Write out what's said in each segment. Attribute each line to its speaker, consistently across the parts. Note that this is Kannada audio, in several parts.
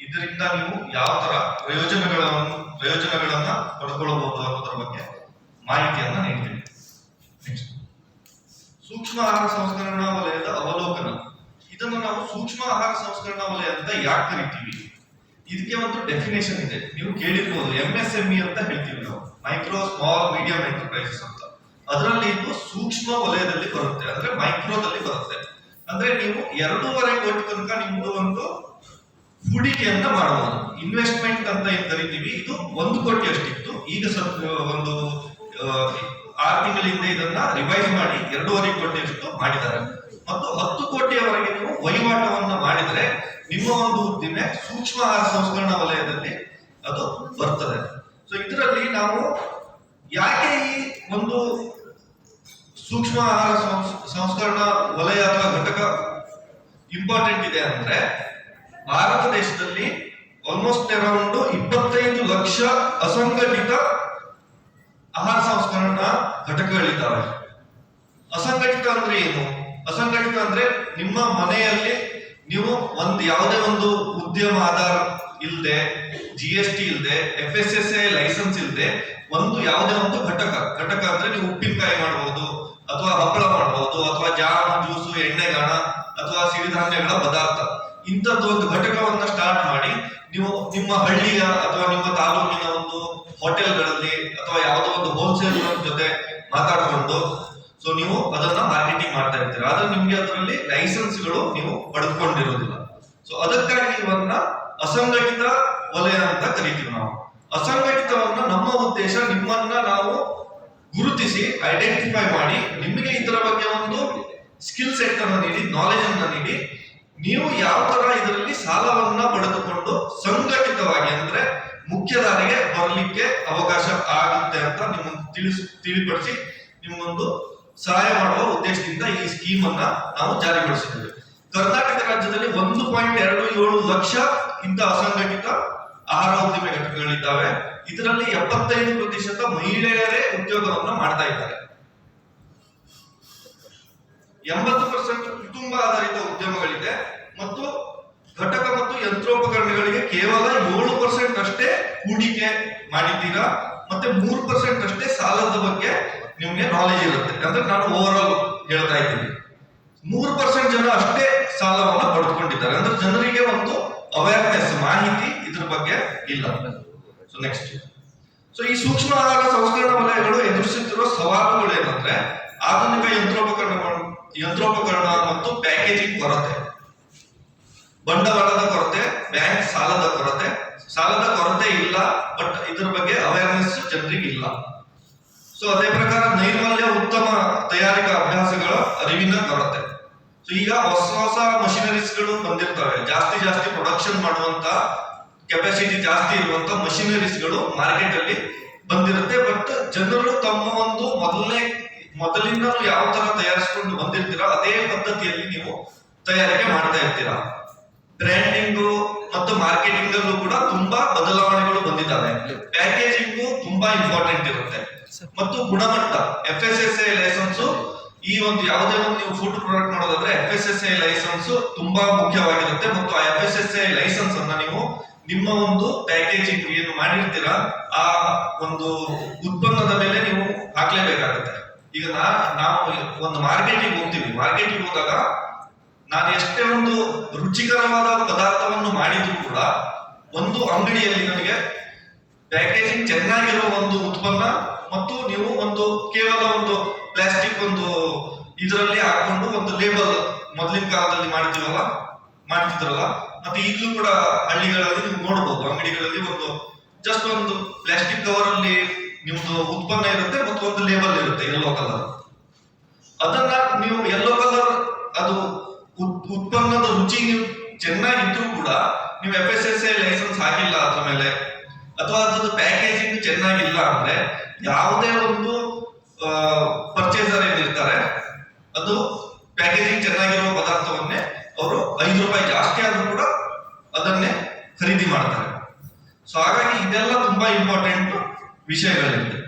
Speaker 1: ಇದರಿಂದ ನೀವು ಯಾವ ತರ ಪ್ರಯೋಜನಗಳನ್ನು, ಪ್ರಯೋಜನಗಳನ್ನ ಪಡ್ಕೊಳ್ಳಬಹುದು ಅನ್ನೋದ್ರ ಬಗ್ಗೆ ಮಾಹಿತಿಯನ್ನ ನೀಡ್ತೀನಿ. ಸೂಕ್ಷ್ಮ ಆಹಾರ ಸಂಸ್ಕರಣಾ ವಲಯದ ಅವಲೋಕನ. ಇದನ್ನು ನಾವು ಸೂಕ್ಷ್ಮ ಆಹಾರ ಸಂಸ್ಕರಣಾ ವಲಯ ಅಂತ ಯಾಕೆ ಕರಿತೀವಿ? ಇದಕ್ಕೆ ಒಂದು ಡೆಫಿನೇಷನ್ ಇದೆ. ನೀವು ಕೇಳಿರ್ಬೋದು ಎಂ ಎಸ್ ಎಂ ಇ ಅಂತ ಹೇಳ್ತೀವಿ ನಾವು. ಮೈಕ್ರೋ ಸ್ಮಾಲ್ ಮೀಡಿಯಂ ಎಂಟರ್ಪ್ರೈಸಸ್ ಅಂತ. ಅದರಲ್ಲಿ ಇದು ಸೂಕ್ಷ್ಮ ವಲಯದಲ್ಲಿ ಬರುತ್ತೆ. ಅಂದ್ರೆ ಮೈಕ್ರೋದಲ್ಲಿ ಬರುತ್ತೆ. ಅಂದ್ರೆ ನೀವು ಎರಡೂವರೆ ಕೋಟಿ ತನಕ ನಿಮ್ದು ಒಂದು ಹೂಡಿಕೆಯನ್ನ ಮಾಡಬಹುದು. ಇನ್ವೆಸ್ಟ್ಮೆಂಟ್ ಅಂತ ಏನ್ ಕರಿತೀವಿ, ಇದು ಒಂದು ಕೋಟಿ ಅಷ್ಟಿತ್ತು. ಈಗ ಸ್ವಲ್ಪ, ಒಂದು ಆರು ತಿಂಗಳಿಂದ ಇದನ್ನ ರಿವೈಸ್ ಮಾಡಿ ಎರಡೂವರೆ ಕೋಟಿ ಅಷ್ಟು ಮಾಡಿದ್ದಾರೆ. ಮತ್ತು ಹತ್ತು ಕೋಟಿಯವರೆಗೆ ನೀವು ವಹಿವಾಟವನ್ನ ಮಾಡಿದ್ರೆ ನಿಮ್ಮ ಒಂದು ಉದ್ದಿಮೆ ಸೂಕ್ಷ್ಮ ಆಹಾರ ಸಂಸ್ಕರಣಾ ವಲಯದಲ್ಲಿ ಅದು ಬರ್ತದೆ. ಸೊ ಇದರಲ್ಲಿ ನಾವು ಯಾಕೆ ಈ ಒಂದು ಸೂಕ್ಷ್ಮ ಆಹಾರ ಸಂಸ್- ಸಂಸ್ಕರಣಾ ವಲಯ ಅಥವಾ ಘಟಕ ಇಂಪಾರ್ಟೆಂಟ್ ಇದೆ ಅಂದ್ರೆ ಭಾರತ ದೇಶದಲ್ಲಿ ಆಲ್ಮೋಸ್ಟ್ ಅರೌಂಡ್ ಇಪ್ಪತ್ತೈದು ಲಕ್ಷ ಅಸಂಘಟಿತ ಆಹಾರ ಸಂಸ್ಕರಣಾ ಘಟಕಗಳಿದ್ದಾವೆ. ಅಸಂಘಟಿತ ಅಂದ್ರೆ ಏನು? ಅಸಂಘಟಿತ ಅಂದ್ರೆ ನಿಮ್ಮ ಮನೆಯಲ್ಲಿ ನೀವು ಒಂದು ಯಾವುದೇ ಒಂದು ಉದ್ಯಮ, ಆಧಾರ ಇಲ್ಲದೆ ಜಿ ಎಸ್ ಟಿ ಇಲ್ಲದೆ F S S I license ಇಲ್ಲದೆ ಒಂದು ಯಾವುದೇ ಒಂದು ಘಟಕ ಘಟಕ ಅಂದ್ರೆ ನೀವು ಉಪ್ಪಿನಕಾಯಿ ಮಾಡಬಹುದು ಅಥವಾ ಹಪ್ಪಳ ಮಾಡಬಹುದು ಅಥವಾ ಜಾಮ್, ಜ್ಯೂಸು, ಎಣ್ಣೆಗಾಣ, ಅಥವಾ ಸಿರಿಧಾನ್ಯಗಳ ಪದಾರ್ಥ. ಇಂಥದ್ದು ಒಂದು ಘಟಕವನ್ನ ಸ್ಟಾರ್ಟ್ ಮಾಡಿ ನೀವು ನಿಮ್ಮ ಹಳ್ಳಿಯ ಅಥವಾ ನಿಮ್ಮ ತಾಲೂಕಿನ ಒಂದು ಹೋಟೆಲ್ಗಳಲ್ಲಿ ಅಥವಾ ಯಾವುದೋ ಒಂದು ಹೋಲ್ಸೇಲ್ ಜೊತೆ ಮಾತಾಡಿಕೊಂಡು ಸೊ ನೀವು ಅದನ್ನ ಮಾರ್ಕೆಟಿಂಗ್ ಮಾಡ್ತಾ ಇರ್ತೀರ. ಆದ್ರೆ ನಿಮ್ಗೆ ಅದರಲ್ಲಿ ಲೈಸೆನ್ಸ್ಗಳು ನೀವು ಪಡೆದುಕೊಂಡಿರೋದಿಲ್ಲ ಸೊ ಅದಕ್ಕಾಗಿ ಇವನ್ನ ಅಸಂಘಟಿತ ವಲಯ ಅಂತ ಕರಿತೀವಿ ನಾವು. ಅಸಂಘಟಿತವನ್ನ ನಮ್ಮ ಉದ್ದೇಶ ನಿಮ್ಮನ್ನ ನಾವು ಗುರುತಿಸಿ ಐಡೆಂಟಿಫೈ ಮಾಡಿ, ನಿಮಗೆ ಇದರ ಬಗ್ಗೆ ಒಂದು ಸ್ಕಿಲ್ ಸೆಟ್ ಅನ್ನು ನೀಡಿ ನಾಲೆಜ್ ಅನ್ನ ನೀಡಿ ನೀವು ಯಾವ ತರ ಇದರಲ್ಲಿ ಸಾಲವನ್ನ ಪಡೆದುಕೊಂಡು ಸಂಘಟಿತವಾಗಿ ಅಂದ್ರೆ ಮುಖ್ಯದಾರಿಗೆ ಬರಲಿಕ್ಕೆ ಅವಕಾಶ ಆಗುತ್ತೆ ಅಂತ ನಿಮ್ಮೊಂದು ತಿಳಿಸ್, ತಿಳಿಪಡಿಸಿ ನಿಮ್ಮೊಂದು ಸಹಾಯ ಮಾಡುವ ಉದ್ದೇಶದಿಂದ ಈ ಸ್ಕೀಮ್ ಅನ್ನ ನಾವು ಜಾರಿಗೊಳಿಸಿದ್ದೇವೆ ಕರ್ನಾಟಕ ರಾಜ್ಯದಲ್ಲಿ ಒಂದು ಪಾಯಿಂಟ್ ಎರಡು ಏಳು ಲಕ್ಷ ಇಂಥ ಅಸಂಘಟಿತ ಆಹಾರ ಉದ್ದಿಮೆ ಘಟಕಗಳಿದ್ದಾವೆ. ಇದರಲ್ಲಿ ಎಪ್ಪತ್ತೈದು ಪ್ರತಿಶತ ಮಹಿಳೆಯರೇ ಉದ್ಯೋಗವನ್ನು ಮಾಡ್ತಾ ಇದ್ದಾರೆ. ಎಂಬತ್ತು ಪರ್ಸೆಂಟ್ ಕುಟುಂಬ ಆಧಾರಿತ ಉದ್ಯಮಗಳಿದೆ ಮತ್ತು ಘಟಕ ಮತ್ತು ಯಂತ್ರೋಪಕರಣಗಳಿಗೆ ಕೇವಲ ಏಳು ಪರ್ಸೆಂಟ್ ಅಷ್ಟೇ ಹೂಡಿಕೆ ಮಾಡಿದ್ದೀರಾ? ಮತ್ತೆ ಮೂರು ಪರ್ಸೆಂಟ್ ಅಷ್ಟೇ ಸಾಲದ ಬಗ್ಗೆ ನಿಮ್ಗೆ ನಾಲೆಜ್ ಇರುತ್ತೆ. ಅಂದ್ರೆ ನಾನು ಓವರ್ ಆಲ್ ಹೇಳ್ತಾ ಇದ್ದೀನಿ. ಮೂರು ಪರ್ಸೆಂಟ್ ಜನ ಅಷ್ಟೇ ಸಾಲವನ್ನು ಪಡೆದುಕೊಂಡಿದ್ದಾರೆ. ಅಂದ್ರೆ ಜನರಿಗೆ ಒಂದು ಅವೇರ್ನೆಸ್ ಮಾಹಿತಿ ಇದ್ರ ಬಗ್ಗೆ ಇಲ್ಲ. ಸೊ ನೆಕ್ಸ್ಟ್ ಸೊ ಈ ಸೂಕ್ಷ್ಮ ಆಹಾರ ಸಂಸ್ಕರಣ ವಲಯಗಳು ಎದುರಿಸುತ್ತಿರುವ ಸವಾಲುಗಳು ಏನಂದ್ರೆ ಆಧುನಿಕ ಯಂತ್ರೋಪಕರಣಗಳು ಯಂತ್ರೋಪಕರಣ ಮತ್ತು ಪ್ಯಾಕೇಜಿಂಗ್ ಕೊರತೆ. ಬಂಡವಾಳದ ಕೊರತೆ ಬ್ಯಾಂಕ್ ಸಾಲದ ಕೊರತೆ. ಸಾಲದ ಕೊರತೆ ಇಲ್ಲ ಬಟ್ ಇದರ ಬಗ್ಗೆ ಅವೇರ್ನೆಸ್ ಜನರಿಗೆ ಇಲ್ಲ. ಸೊ ಅದೇ ಪ್ರಕಾರ ನೈರ್ಮಲ್ಯ, ಉತ್ತಮ ತಯಾರಿಕಾ ಅಭ್ಯಾಸಗಳ ಅರಿವಿನ ಕೊರತೆ. ಸೊ ಈಗ ಹೊಸ ಹೊಸ ಮಷಿನರೀಸ್ಗಳು ಬಂದಿರ್ತವೆ. ಜಾಸ್ತಿ ಜಾಸ್ತಿ ಪ್ರೊಡಕ್ಷನ್ ಮಾಡುವಂತ ಕೆಪಾಸಿಟಿ ಜಾಸ್ತಿ ಇರುವಂತ ಮಷಿನರೀಸ್ಗಳು ಮಾರ್ಕೆಟ್ ಅಲ್ಲಿ ಬಂದಿರುತ್ತೆ. ಬಟ್ ಜನರು ತಮ್ಮ ಒಂದು ಮೊದಲನೇ ಮೊದಲಿಂದ ಯಾವ ತರ ತಯಾರಿಸ್ಕೊಂಡು ಬಂದಿರ್ತೀರಾ ಅದೇ ಪದ್ಧತಿಯಲ್ಲಿ ನೀವು ತಯಾರಿಕೆ ಮಾಡ್ತಾ ಇರ್ತೀರಾ. ಬ್ರ್ಯಾಂಡಿಂಗು ಮತ್ತು ಮಾರ್ಕೆಟಿಂಗ್ ಅಲ್ಲೂ ಕೂಡ ತುಂಬಾ ಬದಲಾವಣೆಗಳು ಬಂದಿದ್ದಾವೆ. ಪ್ಯಾಕೇಜಿಂಗು ತುಂಬಾ ಇಂಪಾರ್ಟೆಂಟ್ ಇರುತ್ತೆ. ಮತ್ತು ಗುಣಮಟ್ಟ F S S I license, ಈ ಒಂದು ಯಾವುದೇ ಒಂದು ನೀವು ಫುಡ್ ಪ್ರಾಡಕ್ಟ್ ಮಾಡೋದಾದ್ರೆ F S S I license ತುಂಬಾ ಮುಖ್ಯವಾಗಿರುತ್ತೆ. ಮತ್ತು ಆ F S S I license ಅನ್ನ ನೀವು ನಿಮ್ಮ ಒಂದು ಪ್ಯಾಕೇಜಿಂಗ್ ಏನು ಮಾಡಿರ್ತೀರಾ, ಆ ಒಂದು ಉತ್ಪನ್ನದ ಮೇಲೆ ನೀವು ಹಾಕ್ಲೇಬೇಕಾಗುತ್ತೆ. ಈಗ ನಾವು ಒಂದು ಮಾರ್ಕೆಟಿಗೆ ಹೋಗ್ತೀವಿ. ಮಾರ್ಕೆಟಿಗೆ ಹೋದಾಗ ನಾನು ಎಷ್ಟೇ ಒಂದು ರುಚಿಕರವಾದ ಪದಾರ್ಥವನ್ನು ಮಾಡಿದ್ರು ಕೂಡ ಒಂದು ಅಂಗಡಿಯಲ್ಲಿ ನನಗೆ ಪ್ಯಾಕೇಜಿಂಗ್ ಚೆನ್ನಾಗಿರೋ ಒಂದು ಉತ್ಪನ್ನ ಮತ್ತು ನೀವು ಒಂದು ಕೇವಲ ಒಂದು ಪ್ಲಾಸ್ಟಿಕ್ ಒಂದು ಇದರಲ್ಲಿ ಹಾಕೊಂಡು ಒಂದು ಲೇಬಲ್ ಮೊದಲಿನ ಕಾಲದಲ್ಲಿ ಮಾಡ್ತೀವಲ್ಲ ಮಾಡ್ತಿದ್ರಲ್ಲ, ಮತ್ತೆ ಈಗಲೂ ಕೂಡ ಹಳ್ಳಿಗಳಲ್ಲಿ ನೀವು ನೋಡಬಹುದು ಅಂಗಡಿಗಳಲ್ಲಿ ಒಂದು ಜಸ್ಟ್ ಒಂದು ಪ್ಲಾಸ್ಟಿಕ್ ಕವರ್ ಅಲ್ಲಿ ನಿಮ್ದು ಉತ್ಪನ್ನ ಇರುತ್ತೆ ಮತ್ತು ಒಂದು ಲೇಬಲ್ ಇರುತ್ತೆ ಎಲ್ಲೋ ಕಲರ್ ಅದನ್ನ ನೀವು ಎಲ್ಲೋ ಕಲರ್ ಅದು ಉತ್- ಉತ್ಪನ್ನದ ರುಚಿ ನೀವು ಚೆನ್ನಾಗಿದ್ರು ಕೂಡ ನೀವು F S S A license ಹಾಕಿಲ್ಲ ಅದ್ರ ಮೇಲೆ, ಅಥವಾ ಅದ್ರದ್ದು ಪ್ಯಾಕೇಜಿಂಗ್ ಚೆನ್ನಾಗಿಲ್ಲ ಅಂದ್ರೆ ಯಾವುದೇ ಒಂದು ಪರ್ಚೇಸರ್ ಏನಿರ್ತಾರೆ, ಅದು ಪ್ಯಾಕೇಜಿಂಗ್ ಚೆನ್ನಾಗಿರುವ ಪದಾರ್ಥವನ್ನೇ ಅವರು ಐದು ರೂಪಾಯಿ ಜಾಸ್ತಿ ಆದ್ರೂ ಕೂಡ ಅದನ್ನೇ ಖರೀದಿ ಮಾಡ್ತಾರೆ. ಸೊ ಹಾಗಾಗಿ ಇದೆಲ್ಲ ತುಂಬಾ ಇಂಪಾರ್ಟೆಂಟ್ ವಿಷಯಗಳಾಗಿವೆ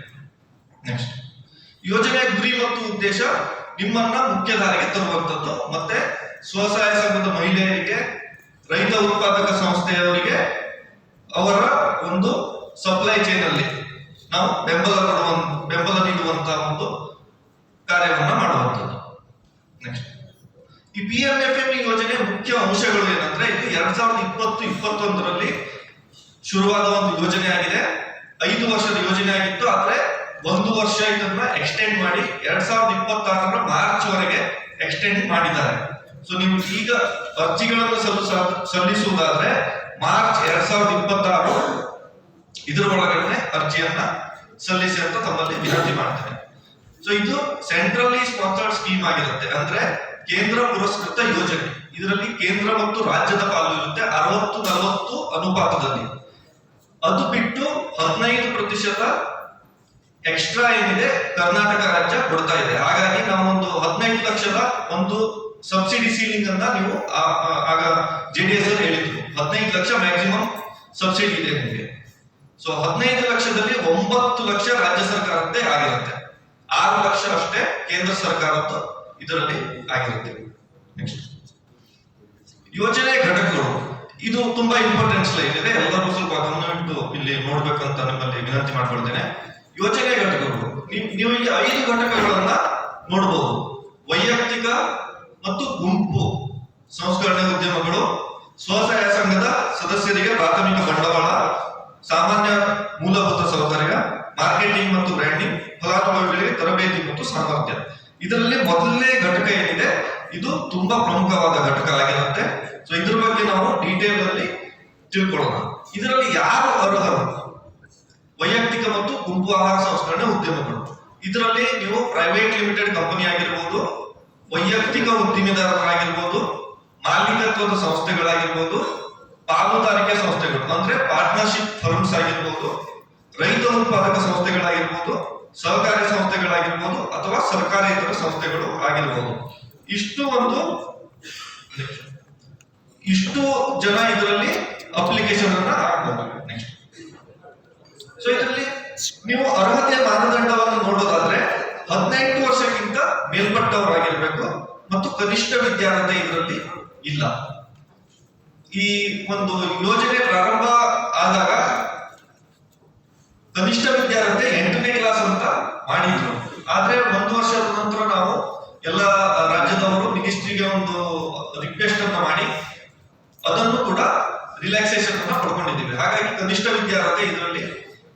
Speaker 1: ನೆಕ್ಸ್ಟ್ ಯೋಜನೆ, ಗುರಿ ಮತ್ತು ಉದ್ದೇಶ ನಿಮ್ಮನ್ನ ಮುಖ್ಯಧಾರೆಗೆ ತರುವಂತದ್ದು ಮತ್ತೆ ಸ್ವಸಹಾಯ ಸಂಘದ ಮಹಿಳೆಯರಿಗೆ, ರೈತ ಉತ್ಪಾದಕ ಸಂಸ್ಥೆಯವರಿಗೆ ಅವರ ಒಂದು ಸಪ್ಲೈ ಚೈನ್ ಅಲ್ಲಿ ನಾವು ಬೆಂಬಲ ಕೊಡುವ ಬೆಂಬಲ ನೀಡುವಂತಹ ಒಂದು ಕಾರ್ಯವನ್ನ ಮಾಡುವಂಥದ್ದು. ನೆಕ್ಸ್ಟ್ ಈ ಪಿ ಎಂ ಎಫ್ ಎಂ ಯೋಜನೆ ಮುಖ್ಯ ಅಂಶಗಳು ಏನಂದ್ರೆ, ಇದು ಎರಡ್ ಸಾವಿರದ ಇಪ್ಪತ್ತು, ಇಪ್ಪತ್ತೊಂದರಲ್ಲಿ ಶುರುವಾದ ಒಂದು ಯೋಜನೆ ಆಗಿದೆ ಐದು ವರ್ಷದ ಯೋಜನೆ ಆಗಿತ್ತು, ಆದ್ರೆ ಒಂದು ವರ್ಷ ಇದನ್ನ ಎಕ್ಸ್ಟೆಂಡ್ ಮಾಡಿ ಎರಡ್ ಸಾವಿರದ ಇಪ್ಪತ್ತಾರರ ಮಾರ್ಚ್ ವರೆಗೆ ಎಕ್ಸ್ಟೆಂಡ್ ಮಾಡಿದ್ದಾರೆ. ಸೊ ನೀವು ಈಗ ಅರ್ಜಿಗಳನ್ನು ಸಲ್ಲಿಸ ಸಲ್ಲಿಸುವುದಾದ್ರೆ ಮಾರ್ಚ್ ಎರಡ್ ಸಾವಿರದ ಇಪ್ಪತ್ತಾರು ಇದರ ಒಳಗಡೆ ಅರ್ಜಿಯನ್ನ ಸಲ್ಲಿಸಿ ಅಂತ ತಮ್ಮಲ್ಲಿ ವಿನಂತಿ ಮಾಡ್ತಾರೆ ಸೊ ಇದು ಸೆಂಟ್ರಲಿ ಸ್ಪಾನ್ಸರ್ಡ್ ಸ್ಕೀಮ್ ಆಗಿರುತ್ತೆ. ಅಂದ್ರೆ ಕೇಂದ್ರ ಪುರಸ್ಕೃತ ಯೋಜನೆ. ಇದರಲ್ಲಿ ಕೇಂದ್ರ ಮತ್ತು ರಾಜ್ಯದ ಪಾಲು ಇರುತ್ತೆ ಅರವತ್ತು ನಲವತ್ತು ಅನುಪಾತದಲ್ಲಿ. ಅದು ಬಿಟ್ಟು ಹದಿನೈದು ಪ್ರತಿಶತ ಎಕ್ಸ್ಟ್ರಾ ಏನಿದೆ ಕರ್ನಾಟಕ ರಾಜ್ಯ ಕೊಡ್ತಾ ಇದೆ. ಹಾಗಾಗಿ ನಾವು ಒಂದು ಹದಿನೈದು ಲಕ್ಷದ ಒಂದು ಸಬ್ಸಿಡಿ ಸೀಲಿಂಗ್ ಅಂತ ನೀವು ಆಗ ಜೆ ಡಿ ಎಸ್ ಹೇಳಿದ್ರು. ಹದಿನೈದು ಲಕ್ಷ ಮ್ಯಾಕ್ಸಿಮಮ್ ಸಬ್ಸಿಡಿ ಇದೆ ನಿಮಗೆ. ಸೊ ಹದಿನೈದು ಲಕ್ಷದಲ್ಲಿ ಒಂಬತ್ತು ಲಕ್ಷ ರಾಜ್ಯ ಸರ್ಕಾರದ್ದೇ ಆಗಿರುತ್ತೆ. ಆರು ಲಕ್ಷ ಅಷ್ಟೇ ಕೇಂದ್ರ ಸರ್ಕಾರದ್ದು ಇದರಲ್ಲಿ ಆಗಿರುತ್ತೆ. ಯೋಜನೆ ಘಟಕಗಳು. ಇದು ತುಂಬಾ ಇಂಪಾರ್ಟೆಂಟ್ ಸ್ಲೈಡ್ ಇದೆ. ಎಲ್ಲರೂ ಸ್ವಲ್ಪ ಗಮನವಿಟ್ಟು ಇಲ್ಲಿ ನೋಡ್ಬೇಕಂತ ನಿಮ್ಮಲ್ಲಿ ವಿನಂತಿ ಮಾಡ್ಕೊಳ್ತೇನೆ. ಯೋಚನೆ ಘಟಕಗಳು ನೀವು ಇಲ್ಲಿ ಐದು ಘಟಕಗಳನ್ನ ನೋಡಬಹುದು ವೈಯಕ್ತಿಕ ಮತ್ತು ಗುಂಪು. ಸಂಸ್ಕರಣೆ ಉದ್ಯಮಗಳು, ಸ್ವಸಹಾಯ ಸಂಘದ ಸದಸ್ಯರಿಗೆ ಪ್ರಾಥಮಿಕ ಬಂಡವಾಳ, ಸಾಮಾನ್ಯ ಮೂಲಭೂತ ಸೌಕರ್ಯ, ಮಾರ್ಕೆಟಿಂಗ್ ಮತ್ತು ಬ್ರ್ಯಾಂಡಿಂಗ್, ಫಲಾನುಭವಿಗಳಿಗೆ ತರಬೇತಿ ಮತ್ತು ಸಾಮರ್ಥ್ಯ. ಇದರಲ್ಲಿ ಮೊದಲನೇ ಘಟಕ ಏನಿದೆ, ಇದು ತುಂಬಾ ಪ್ರಮುಖವಾದ ಘಟಕ ಆಗಿರುತ್ತೆ. ಸೊ ಇದ್ರ ಬಗ್ಗೆ ನಾವು ಡೀಟೇಲ್ ಅಲ್ಲಿ ತಿಳ್ಕೊಳ್ಳೋಣ. ಇದರಲ್ಲಿ ಯಾರು ಅರ್ಹರು? ವೈಯಕ್ತಿಕ ಮತ್ತು ಗುಂಪು ಆಹಾರ ಸಂಸ್ಕರಣೆ ಉದ್ಯಮಗಳು. ಇದರಲ್ಲಿ ನೀವು ಪ್ರೈವೇಟ್ ಲಿಮಿಟೆಡ್ ಕಂಪನಿ ಆಗಿರ್ಬೋದು, ವೈಯಕ್ತಿಕ ಉದ್ದಿಮೆದಾರರಾಗಿರ್ಬೋದು, ಮಾಲೀಕತ್ವದ ಸಂಸ್ಥೆಗಳಾಗಿರ್ಬೋದು, ಪಾಲುದಾರಿಕೆ ಸಂಸ್ಥೆಗಳು, ಅಂದ್ರೆ ಪಾರ್ಟ್ನರ್ಶಿಪ್ ಫರ್ಮ್ಸ್ ಆಗಿರ್ಬೋದು, ರೈತ ಉತ್ಪಾದಕ ಸಂಸ್ಥೆಗಳಾಗಿರ್ಬೋದು ಸಹಕಾರಿ ಸಂಸ್ಥೆಗಳಾಗಿರ್ಬೋದು ಅಥವಾ ಸರ್ಕಾರಿ ಇತರ ಸಂಸ್ಥೆಗಳು ಆಗಿರ್ಬೋದು. ಇಷ್ಟು ಒಂದು ಇಷ್ಟು ಜನ ಇದರಲ್ಲಿ ಅಪ್ಲಿಕೇಶನ್ ಅನ್ನ ಹಾಕ್ಬೋದು. ಸೊ ಇದರಲ್ಲಿ ನೀವು ಅರ್ಹತೆ ಮಾನದಂಡವನ್ನು ನೋಡೋದಾದ್ರೆ ಹದಿನೆಂಟು ವರ್ಷಕ್ಕಿಂತ ಮೇಲ್ಪಟ್ಟವರಾಗಿರ್ಬೇಕು ಮತ್ತು ಕನಿಷ್ಠ ವಿದ್ಯಾರ್ಹತೆ ಇದರಲ್ಲಿ ಇಲ್ಲ. ಈ ಒಂದು ಯೋಜನೆ ಪ್ರಾರಂಭ ಆದಾಗ ಕನಿಷ್ಠ ವಿದ್ಯಾರ್ಹತೆ ಕ್ಲಾಸ್ ಅಂತ ಮಾಡಿದ್ರು. ಆದ್ರೆ ಒಂದು ವರ್ಷದ ನಂತರ ನಾವು ಎಲ್ಲ ರಾಜ್ಯದವರು ಮಿನಿಸ್ಟ್ರಿಗೆ ಒಂದು ರಿಕ್ವೆಸ್ಟ್ ಅನ್ನ ಮಾಡಿ ಅದನ್ನು ಕೂಡ ರಿಲ್ಯಾಕ್ಸೇಷನ್ ಅನ್ನ ಪಡ್ಕೊಂಡಿದ್ದೀವಿ. ಹಾಗಾಗಿ ಕನಿಷ್ಠ ವಿದ್ಯಾರ್ಹತೆ ಇದರಲ್ಲಿ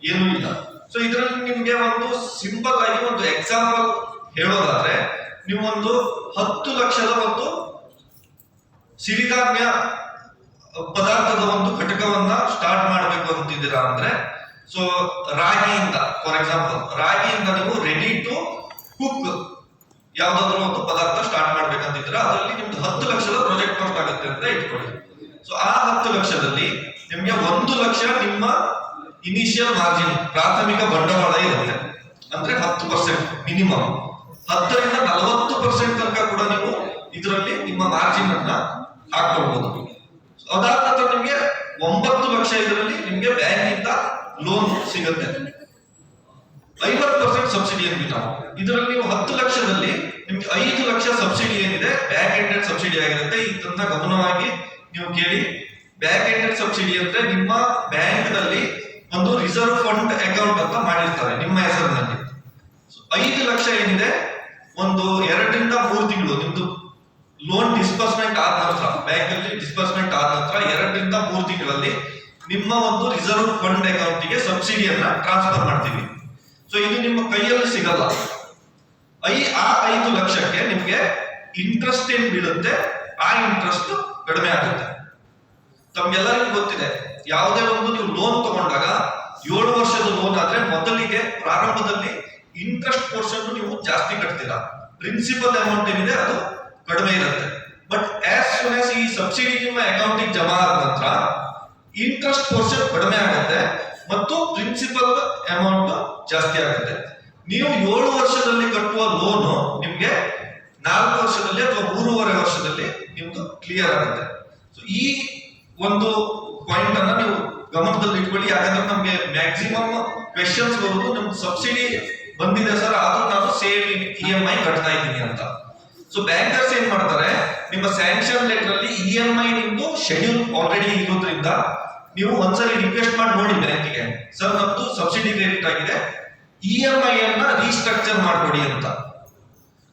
Speaker 1: ಏನೂ ಇಲ್ಲ. ಸೊ ಇದರಲ್ಲಿ ನಿಮ್ಗೆ ಒಂದು ಸಿಂಪಲ್ ಆಗಿ ಒಂದು ಎಕ್ಸಾಂಪಲ್ ಹೇಳೋದಾದ್ರೆ, ನೀವು ಒಂದು ಹತ್ತು ಲಕ್ಷದ ಒಂದು ಸಿರಿಧಾನ್ಯ ಪದಾರ್ಥದ ಒಂದು ಘಟಕವನ್ನ ಸ್ಟಾರ್ಟ್ ಮಾಡಬೇಕು ಅಂತಿದ್ದೀರಾ ಅಂದ್ರೆ ಸೊ ರಾಗಿಯಿಂದ ಫಾರ್ ಎಕ್ಸಾಂಪಲ್ ರಾಗಿಯಿಂದ ನೀವು ರೆಡಿ ಟು ಕುಕ್ ಯಾವ್ದಾದ್ರು ಒಂದು ಪದಾರ್ಥ ಸ್ಟಾರ್ಟ್ ಮಾಡ್ಬೇಕಂತಿದ್ರೆ ಅದರಲ್ಲಿ ನಿಮ್ದು ಹತ್ತು ಲಕ್ಷದ ಪ್ರಾಜೆಕ್ಟ್ ವರ್ಕ್ ಆಗುತ್ತೆ ಅಂತ ಇಟ್ಕೊಳ್ಳಿ. ಸೊ ಆ ಹತ್ತು ಲಕ್ಷದಲ್ಲಿ ನಿಮ್ಗೆ ಒಂದು ಲಕ್ಷ ನಿಮ್ಮ ಇನಿಷಿಯಲ್ ಮಾರ್ಜಿನ್ ಪ್ರಾಥಮಿಕ ಬಂಡವಾಳ ಇರುತ್ತೆ. ಅಂದ್ರೆ ಹತ್ತು ಪರ್ಸೆಂಟ್ ಮಿನಿಮಮ್ ಹತ್ತರಿಂದ ನಲವತ್ತು ಪರ್ಸೆಂಟ್ ತನಕ ಕೂಡ ನೀವು ಇದರಲ್ಲಿ ನಿಮ್ಮ ಮಾರ್ಜಿನ್ ಅನ್ನ ಹಾಕೊಳ್ಬಹುದು ಅದಾದ ನಂತರ ನಿಮ್ಗೆ ಒಂಬತ್ತು ಲಕ್ಷ ಇದರಲ್ಲಿ ನಿಮ್ಗೆ ಬ್ಯಾಂಕ್ ಇಂದ ಲೋನ್ ಸಿಗುತ್ತೆ. ಐವತ್ತು ಪರ್ಸೆಂಟ್ ಸಬ್ಸಿಡಿ ಅಂತ ಇದರಲ್ಲಿ ನೀವು ಹತ್ತು ಲಕ್ಷದಲ್ಲಿ ನಿಮ್ಗೆ ಐದು ಲಕ್ಷ ಸಬ್ಸಿಡಿ ಏನಿದೆ ಬ್ಯಾಕ್ ಎಂಡೆಡ್ ಸಬ್ಸಿಡಿ ಆಗಿರುತ್ತೆ ಇದನ್ನ ಗಮನವಾಗಿ ನೀವು ಕೇಳಿ. ಬ್ಯಾಕ್ ಎಂಡೆಡ್ ಸಬ್ಸಿಡಿ ಅಂದ್ರೆ ನಿಮ್ಮ ಬ್ಯಾಂಕ್ನಲ್ಲಿ ಒಂದು ರಿಸರ್ವ್ ಫಂಡ್ ಅಕೌಂಟ್ ಅಂತ ಮಾಡಿರ್ತಾರೆ, ನಿಮ್ಮ ಹೆಸರಿನಲ್ಲಿ. ಐದು ಲಕ್ಷ ಏನಿದೆ, ಒಂದು ಎರಡರಿಂದ ಮೂರು ತಿಂಗಳು, ನಿಮ್ದು ಲೋನ್ ಡಿಸ್ಬರ್ಸ್ಮೆಂಟ್ ಆದ ನಂತರ ಬ್ಯಾಂಕ್ ಅಲ್ಲಿ ಡಿಸ್ಬರ್ಸ್ಮೆಂಟ್ ಆದ ನಂತರ ಎರಡರಿಂದ ಮೂರು ತಿಂಗಳಲ್ಲಿ ನಿಮ್ಮ ಒಂದು ರಿಸರ್ವ್ ಫಂಡ್ ಅಕೌಂಟಿಗೆ ಸಬ್ಸಿಡಿಯನ್ನ ಟ್ರಾನ್ಸ್ಫರ್ ಮಾಡ್ತೀವಿ. ಸೊ ಇದು ನಿಮ್ಮ ಕೈಯಲ್ಲಿ ಸಿಗಲ್ಲ. ಐ ಆ ಐದು ಲಕ್ಷಕ್ಕೆ ನಿಮಗೆ ಇಂಟ್ರೆಸ್ಟ್ ಏನ್ ಬೀಳುತ್ತೆ? ಆ ಇಂಟ್ರೆಸ್ಟ್ ಕಡಿಮೆ ಆಗುತ್ತೆ. ತಮ್ಗೆಲ್ಲರಿಗೂ ಗೊತ್ತಿದೆ, ಯಾವುದೇ ಒಂದು ನೀವು ಲೋನ್ ತಗೊಂಡಾಗ ಏಳು ವರ್ಷದ ಲೋನ್ ಆದ್ರೆ ಮೊದಲಿಗೆ ಪ್ರಾರಂಭದಲ್ಲಿ ಇಂಟ್ರೆಸ್ಟ್ ಪೋರ್ಷನ್ ನೀವು ಜಾಸ್ತಿ ಕಟ್ತೀರಾ. ಪ್ರಿನ್ಸಿಪಲ್ ಅಮೌಂಟ್ ಏನಿದೆ ಅದು ಕಡಿಮೆ ಇರುತ್ತೆ. ಬಟ್ ಆಸ್ ಸೂನ್ ಆಸ್ ಈ ಸಬ್ಸಿಡಿ ನಿಮ್ಮ ಅಕೌಂಟಿಗೆ ಜಮಾ ಆದ ನಂತರ ಇಂಟ್ರೆಸ್ಟ್ ಪೋರ್ಷನ್ ಕಡಿಮೆ ಆಗುತ್ತೆ ಮತ್ತು ಪ್ರಿನ್ಸಿಪಲ್ ಅಮೌಂಟ್ ಜಾಸ್ತಿ ಆಗುತ್ತೆ. ನೀವು ಏಳು ವರ್ಷದಲ್ಲಿ ಕಟ್ಟುವ ಲೋನು ನಿಮ್ಗೆ ನಾಲ್ಕು ವರ್ಷದಲ್ಲಿ ಅಥವಾ ಮೂರುವರೆ ವರ್ಷದಲ್ಲಿ ನಿಮ್ದು ಕ್ಲಿಯರ್ ಆಗುತ್ತೆ. ಸೊ ಈ ಒಂದು ಪಾಯಿಂಟ್ ಅನ್ನ ನೀವು ಗಮನದಲ್ಲಿ ಇಟ್ಕೊಳ್ಳಿ. ಯಾಕಂದ್ರೆ ನಮ್ಗೆ ಮ್ಯಾಕ್ಸಿಮಮ್ ಕ್ವೆಶನ್ಸ್ ಬರುವುದು ನಮ್ಗೆ ಸಬ್ಸಿಡಿ ಬಂದಿದೆ ಸರ್, ಆದ್ರೂ ನಾನು ಸೇವಿಂಗ್ ಇ ಎಂ ಐ ಕಟ್ತಾ ಇದ್ದೀನಿ ಅಂತ. ಸೊ ಬ್ಯಾಂಕರ್ಸ್ ಏನ್ ಮಾಡ್ತಾರೆ? ನಿಮ್ಮ ಸ್ಯಾಂಕ್ಷನ್ ಲೆಟರ್ ಅಲ್ಲಿ ಇ ಎಂ ಐ ನಿಮ್ದು ಶೆಡ್ಯೂಲ್ ಆಲ್ರೆಡಿ ಇರೋದ್ರಿಂದ ನೀವು ಒಂದ್ಸರಿ ರಿಕ್ವೆಸ್ಟ್ ಮಾಡಿ ನೋಡಿ ಬ್ಯಾಂಕಿಗೆ ಸರ್ ನಮ್ದು ಸಬ್ಸಿಡಿ ಕ್ರೆಡಿಟ್ ಆಗಿದೆ ಇ ಎಂ ಐ ಅನ್ನ ರೀಸ್ಟ್ರಕ್ಚರ್ ಮಾಡ್ಕೊಡಿ ಅಂತ.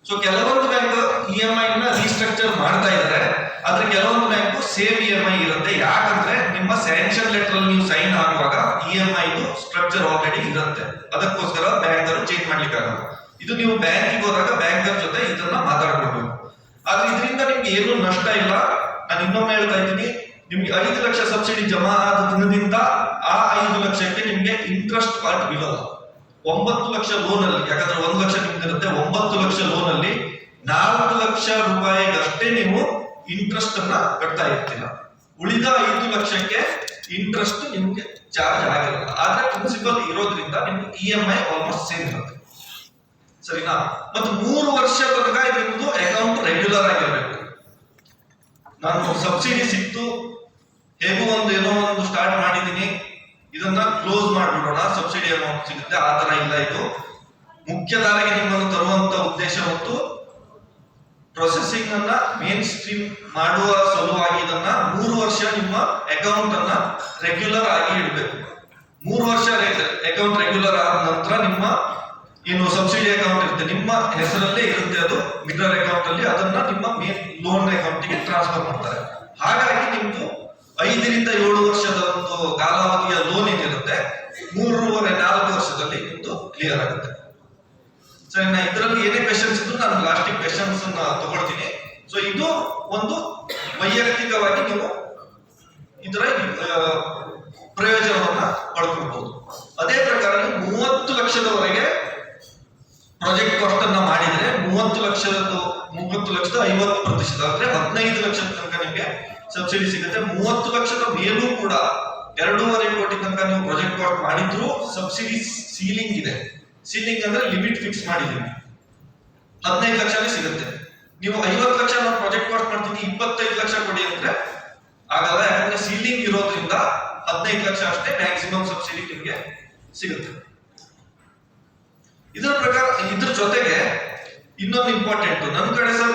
Speaker 1: ಸೊ ಕೆಲವೊಂದು ಬ್ಯಾಂಕ್ ಇ ಎಂ ಐ ನ ರೀಸ್ಟ್ರಕ್ಚರ್ ಮಾಡ್ತಾ ಇದ್ದಾರೆ ಆದ್ರೆ ಕೆಲವೊಂದು bank same E M I ಇರುತ್ತೆ. ಯಾಕಂದ್ರೆ ನಿಮ್ಮ ಸ್ಯಾಂಕ್ಷನ್ ಲೆಟರ್ ಅಲ್ಲಿ ನೀವು ಸೈನ್ ಆಗುವಾಗ E M I structure already ಇರುತ್ತೆ. ಅದಕ್ಕೋಸ್ಕರ ಬ್ಯಾಂಕರು ಚೇಂಜ್ ಮಾಡ್ಲಿಕ್ಕೆ ಆಗಲ್ಲ ಇದು ನೀವು ಬ್ಯಾಂಕಿಗೆ ಹೋದಾಗ ಬ್ಯಾಂಕರ್ ಜೊತೆ ಇದನ್ನ ಮಾತಾಡ್ಕೊಳ್ಬೇಕು. ಆದ್ರೆ ಇದರಿಂದ ನಿಮ್ಗೆ ಏನು ನಷ್ಟ ಇಲ್ಲ. ನಾನು ಇನ್ನೊಮ್ಮೆ ಹೇಳ್ತಾ ಇದ್ದೀನಿ, ನಿಮ್ಗೆ ಐದು ಲಕ್ಷ ಸಬ್ಸಿಡಿ ಜಮಾ ಆದ ದಿನದಿಂದ ಆ ಐದು ಲಕ್ಷಕ್ಕೆ ನಿಮ್ಗೆ ಇಂಟ್ರೆಸ್ಟ್ ಪಾರ್ಟ್ ಬೀಳಲ್ಲ ಒಂಬತ್ತು ಲಕ್ಷ ಲೋನ್ ಅಲ್ಲಿ, ಯಾಕಂದ್ರೆ ಒಂದು ಲಕ್ಷ ನಿಮ್ದಿರುತ್ತೆ ಒಂಬತ್ತು ಲಕ್ಷ ಲೋನ್ ಅಲ್ಲಿ ನಾಲ್ಕು ಲಕ್ಷ ರೂಪಾಯಿಗಷ್ಟೇ ನೀವು ಇಂಟ್ರೆಸ್ಟ್ ಅನ್ನ ಕಟ್ತಾ ಇರ್ತೀರ. ಉಳಿದ ಐದು ಲಕ್ಷಕ್ಕೆ ಇಂಟ್ರೆಸ್ಟ್ ನಿಮ್ಗೆ ಚಾರ್ಜ್ ಆಗಿರಲ್ಲ. ಆದ್ರೆ ಪ್ರಿನ್ಸಿಪಲ್ ಇರೋದ್ರಿಂದ ನಿಮ್ಗೆ E M I almost same ಇರುತ್ತೆ. ಸರಿನಾ? ಮತ್ತು ಮೂರು ವರ್ಷ ತನಕ ನಿಮ್ದು ಅಕೌಂಟ್ ರೆಗ್ಯುಲರ್ ಆಗಿರಬೇಕು. ನಾನು ಸಬ್ಸಿಡಿ ಸಿಕ್ತು, ಹೇಗೂ ಒಂದು ಏನೋ ಒಂದು ಸ್ಟಾರ್ಟ್ ಮಾಡಿದ್ದೀನಿ. ಇದನ್ನ ಕ್ಲೋಸ್ ಮಾಡ್ಬಿಡೋಣ ಸಬ್ಸಿಡಿ ಅಮೌಂಟ್ ಸಿಗುತ್ತೆ, ಆ ತರ ಇಲ್ಲ ಇದು. ಮುಖ್ಯಧಾರೆಗೆ ನಿಮ್ಮನ್ನು ತರುವಂತ ಉದ್ದೇಶ ಮತ್ತು ಪ್ರೊಸೆಸಿಂಗ್ ಅನ್ನ ಮೇನ್ ಸ್ಟ್ರೀಮ್ ಮಾಡುವ ಸಲುವಾಗಿ ಇದನ್ನ ಮೂರು ವರ್ಷ ನಿಮ್ಮ ಅಕೌಂಟ್ ಅನ್ನ ರೆಗ್ಯುಲರ್ ಆಗಿ ಇಡಬೇಕು. ಮೂರು ವರ್ಷ ಅಕೌಂಟ್ ರೆಗ್ಯುಲರ್ ಆದ ನಂತರ ನಿಮ್ಮ ಏನು ಸಬ್ಸಿಡಿ ಅಕೌಂಟ್ ಇರುತ್ತೆ? ನಿಮ್ಮ ಹೆಸರಲ್ಲೇ ಇರುತ್ತೆ ಅದು ಮಿಡರ್ ಅಕೌಂಟ್ ಅಲ್ಲಿ ಅದನ್ನ ನಿಮ್ಮ ಮೇನ್ ಲೋನ್ ಅಕೌಂಟ್ಗೆ ಟ್ರಾನ್ಸ್ಫರ್ ಮಾಡ್ತಾರೆ. ಹಾಗಾಗಿ ನಿಮ್ದು ಐದರಿಂದ ಏಳು ವರ್ಷದ ಒಂದು ಕಾಲಾವಧಿಯ ಲೋನ್ ಏನಿರುತ್ತೆ, ಮೂರುವರೆ ನಾಲ್ಕು ವರ್ಷದಲ್ಲಿ ನಿಮ್ದು ಕ್ಲಿಯರ್ ಆಗುತ್ತೆ. ಸೊ ಇನ್ನ ಇದರಲ್ಲಿ ಏನೇ ಕ್ವೆಶನ್ಸ್ ಇದ್ರು ನಾನು ಲಾಸ್ಟಿಗೆ ಕ್ವೆಶನ್ಸ್ ತಗೊಳ್ತೀನಿ. ಸೊ ಇದು ಒಂದು ವೈಯಕ್ತಿಕವಾಗಿ ನೀವು ಇದರ ಪ್ರಯೋಜನವನ್ನ ಪಡ್ಕೊಳ್ಬಹುದು ಅದೇ ಪ್ರಕಾರ ಮೂವತ್ತು ಲಕ್ಷದವರೆಗೆ ಪ್ರಾಜೆಕ್ಟ್ ಕಾಸ್ಟ್ ಅನ್ನ ಮಾಡಿದ್ರೆ ಮೂವತ್ತು ಲಕ್ಷದ ಮೂವತ್ತು ಲಕ್ಷದ ಐವತ್ತು ಪ್ರತಿಶತ. ಅಂದ್ರೆ ಹದಿನೈದು ಲಕ್ಷದ ತನಕ ನಿಮಗೆ ಸಬ್ಸಿಡಿ ಸಿಗುತ್ತೆ. ಮೂವತ್ತು ಲಕ್ಷದ ಮೇಲೂ ಕೂಡ ಎರಡೂವರೆ ಕೋಟಿ ತನಕ ನೀವು ಪ್ರಾಜೆಕ್ಟ್ ಕಾಸ್ಟ್ ಮಾಡಿದ್ರು ಸಬ್ಸಿಡಿ ಸೀಲಿಂಗ್ ಇದೆ. ಸೀಲಿಂಗ್ ಅಂದ್ರೆ ಲಿಮಿಟ್ ಫಿಕ್ಸ್ ಮಾಡಿದೀವಿ ಹದಿನೈದು ಲಕ್ಷನೇ ಸಿಗುತ್ತೆ. ನೀವು ಐವತ್ತು ಲಕ್ಷ ನಾನು ಪ್ರಾಜೆಕ್ಟ್ ಕಾಸ್ಟ್ ಮಾಡ್ತೀನಿ ಇಪ್ಪತ್ತೈದು ಲಕ್ಷ ಕೊಡಿ ಅಂದ್ರೆ ಆಗಲ್ಲ ಯಾಕಂದ್ರೆ ಸೀಲಿಂಗ್ ಇರೋದ್ರಿಂದ ಹದಿನೈದು ಲಕ್ಷ ಅಷ್ಟೇ ಮ್ಯಾಕ್ಸಿಮಮ್ ಸಬ್ಸಿಡಿ ನಿಮಗೆ ಸಿಗುತ್ತೆ. ಇದರ ಪ್ರಕಾರ, ಇದ್ರ ಜೊತೆಗೆ ಇನ್ನೊಂದು ಇಂಪಾರ್ಟೆಂಟ್ ನನ್ನ ಕಡೆ ಸರ್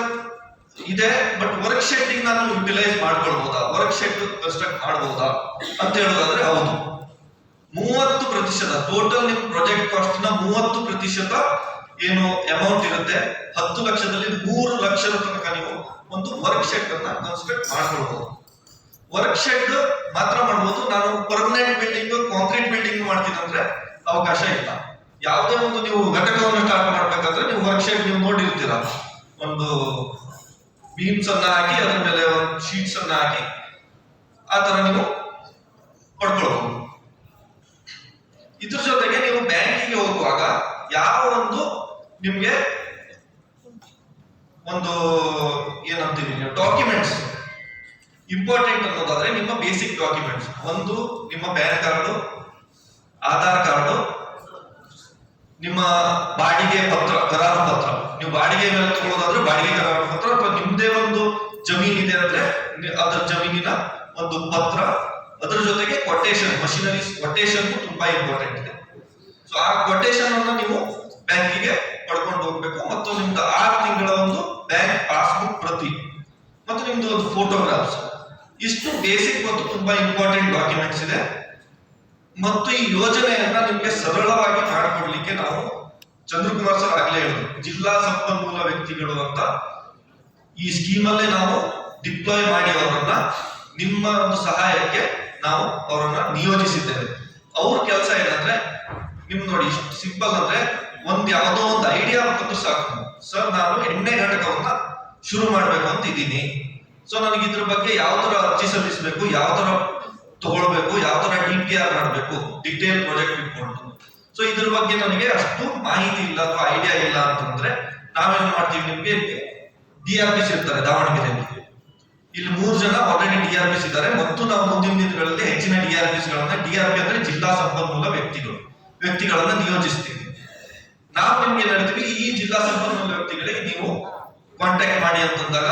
Speaker 1: ಇದೆ ಬಟ್ ವರ್ಕ್ ಶೆಡ್ಡಿಂಗ್ ನಾನು ಯುಟಿಲೈಸ್ ಮಾಡ್ಕೊಳ್ಬಹುದಾ ವರ್ಕ್ ಶೆಡ್ ಕನ್ಸ್ಟ್ರಕ್ಟ್ ಮಾಡಬಹುದಾ ಅಂತ ಹೇಳೋದಾದ್ರೆ ಹೌದು. ಮೂವತ್ತು ಪ್ರತಿಶತ ಟೋಟಲ್ ನಿಮ್ ಪ್ರಾಜೆಕ್ಟ್ ಕಾಸ್ಟ್ನ ಮೂವತ್ತು ಪ್ರತಿಶತ ಏನು ಅಮೌಂಟ್ ಇರುತ್ತೆ? ಹತ್ತು ಲಕ್ಷದಲ್ಲಿ ಮೂರು ಲಕ್ಷದ ತನಕ ನೀವು ಒಂದು ವರ್ಕ್ ಶೆಡ್ ಅನ್ನ ಕನ್ಸ್ಟ್ರಕ್ಟ್ ಮಾಡ್ಕೊಳ್ಬಹುದು ವರ್ಕ್ ಶೆಡ್ ಮಾತ್ರ ಮಾಡಬಹುದು ನಾನು ಪರ್ಮನೆಂಟ್ ಬಿಲ್ಡಿಂಗ್ ಕಾಂಕ್ರೀಟ್ ಬಿಲ್ಡಿಂಗ್ ಮಾಡ್ತೀನಿ ಅಂದ್ರೆ ಅವಕಾಶ ಇಲ್ಲ. ಯಾವುದೇ ಒಂದು ನೀವು ಘಟಕವನ್ನು ಸ್ಟಾರ್ಟ್ ಮಾಡ್ಬೇಕಾದ್ರೆ ನೀವು ವರ್ಕ್ ಶೆಡ್ ನೀವು ನೋಡಿರ್ತೀರ. ಒಂದು ಬೀಮ್ಸ್ ಅನ್ನ ಹಾಕಿ, ಅದ್ರ ಮೇಲೆ ಒಂದು ಶೀಟ್ಸ್ ಅನ್ನ ಹಾಕಿ. ಆ ತರ ನೀವು ಪಡ್ಕೊಳ್ಬಹುದು ಇದ್ರ ಜೊತೆಗೆ ನೀವು ಬ್ಯಾಂಕಿಗೆ ಹೋಗುವಾಗ ಯಾವ ಒಂದು ನಿಮ್ಗೆ ಒಂದು ಏನಂತೀವಿ ನೀವು ಡಾಕ್ಯುಮೆಂಟ್ಸ್ ಇಂಪಾರ್ಟೆಂಟ್ ಅನ್ನೋದಾದ್ರೆ ನಿಮ್ಮ ಬೇಸಿಕ್ ಡಾಕ್ಯುಮೆಂಟ್ಸ್ ಒಂದು ನಿಮ್ಮ ಪ್ಯಾನ್ ಕಾರ್ಡು ಆಧಾರ್ ಕಾರ್ಡು ನಿಮ್ಮ ಬಾಡಿಗೆ ಪತ್ರ, ಕರಾರು ಪತ್ರ. ನೀವು ಬಾಡಿಗೆ ಮೇಲೆ ತಗೊಳ್ಳೋದಾದ್ರೆ ಬಾಡಿಗೆ ಕರಾರು ಪತ್ರ ಅಥವಾ ನಿಮ್ದೇ ಒಂದು ಜಮೀನ್ ಇದೆ ಅಂದ್ರೆ ಅದರ ಜಮೀನಿನ ಒಂದು ಪತ್ರ. ಅದರ ಜೊತೆಗೆ ಕೊಟೇಶನ್ ಮಷಿನರೀಸ್ ಕೊಟೇಶನ್ ತುಂಬಾ ಇಂಪಾರ್ಟೆಂಟ್ ಇದೆ. ಸೊ ಆ ಕೊಟೇಶನ್ ಅನ್ನು ನೀವು ಬ್ಯಾಂಕಿಗೆ ಪಡ್ಕೊಂಡು ಹೋಗ್ಬೇಕು ಮತ್ತು ನಿಮ್ದು ಆರು ತಿಂಗಳ ಒಂದು ಬ್ಯಾಂಕ್ ಪಾಸ್ಬುಕ್ ಪ್ರತಿ ಮತ್ತು ನಿಮ್ದು ಒಂದು ಫೋಟೋಗ್ರಾಫ್ಸ್ ಇಷ್ಟು ಬೇಸಿಕ್ ಮತ್ತು ತುಂಬಾ ಇಂಪಾರ್ಟೆಂಟ್ ಡಾಕ್ಯುಮೆಂಟ್ಸ್ ಇದೆ. ಮತ್ತು ಈ ಯೋಜನೆಯನ್ನ ನಿಮಗೆ ಸರಳವಾಗಿ ಮಾಡಿಕೊಡ್ಲಿಕ್ಕೆ ನಾವು ಚಂದ್ರಕುಮಾರ್ ಸರ್ ಆಗ್ಲೇ ಹೇಳಿದ್ರು ಜಿಲ್ಲಾ ಸಂಪನ್ಮೂಲ ವ್ಯಕ್ತಿಗಳು ಅಂತ ಈ ಸ್ಕೀಮ್ ಅಲ್ಲೇ ನಾವು ಡಿಪ್ಲಾಯ್ ಮಾಡಿ ಅವರನ್ನ ನಿಮ್ಮ ಒಂದು ಸಹಾಯಕ್ಕೆ ನಾವು ಅವರನ್ನ ನಿಯೋಜಿಸಿದ್ದೇವೆ. ಅವ್ರ ಕೆಲಸ ಏನಂದ್ರೆ, ನಿಮ್ ನೋಡಿ ಇಷ್ಟು ಸಿಂಪಲ್ ಅಂದ್ರೆ ಒಂದ್ ಯಾವುದೋ ಒಂದು ಐಡಿಯಾ ಬಂದು ಸಾಕು. ಸರ್, ನಾನು ಎಣ್ಣೆ ಘಟಕವನ್ನ ಶುರು ಮಾಡ್ಬೇಕು ಅಂತ ಇದ್ದೀನಿ. ಸೊ ನನಗೆ ಇದ್ರ ಬಗ್ಗೆ ಯಾವ ತರ ಅರ್ಜಿ ಸಲ್ಲಿಸಬೇಕು ಯಾವ ತರ ತಗೊಳ್ಬೇಕು ಯಾವ ತರ ಡಿ ಪಿ ಆರ್ ಮಾಡಬೇಕು ಡಿಟೇಲ್ ಪ್ರಾಜೆಕ್ಟ್ ಇಟ್ಕೊಂಡು ಸೊ ಇದ್ರ ಬಗ್ಗೆ ನನಗೆ ಅಷ್ಟು ಮಾಹಿತಿ ಇಲ್ಲ ಅಥವಾ ಐಡಿಯಾ ಇಲ್ಲ ಅಂತಂದ್ರೆ ನಾವೇನು ಮಾಡ್ತೀವಿ, ನಿಮ್ಗೆ ಡಿ ಆರ್ ಪಿಸ್ ಇರ್ತಾರೆ, ದಾವಣಗೆರೆಯಲ್ಲಿ. ಇಲ್ಲಿ ಮೂರು ಜನ ಆಲ್ರೆಡಿ ಡಿ ಆರ್ ಪಿಸ್ ಇದ್ದಾರೆ, ಮತ್ತು ನಾವು ಮುಂದಿನ ದಿನಗಳಲ್ಲಿ ಹೆಚ್ಚಿನ D R Ps D R P ಅಂದ್ರೆ ಜಿಲ್ಲಾ ಸಂಪನ್ಮೂಲ ವ್ಯಕ್ತಿಗಳು, ವ್ಯಕ್ತಿಗಳನ್ನ ನಿಯೋಜಿಸ್ತೀವಿ. ನಾವು ನಿಮ್ಗೆ ಹೇಳ್ತೀವಿ, ಈ ಜಿಲ್ಲಾ ಸಂಪನ್ಮೂಲ ವ್ಯಕ್ತಿಗಳಿಗೆ ನೀವು ಕಾಂಟ್ಯಾಕ್ಟ್ ಮಾಡಿ ಅಂತಂದಾಗ,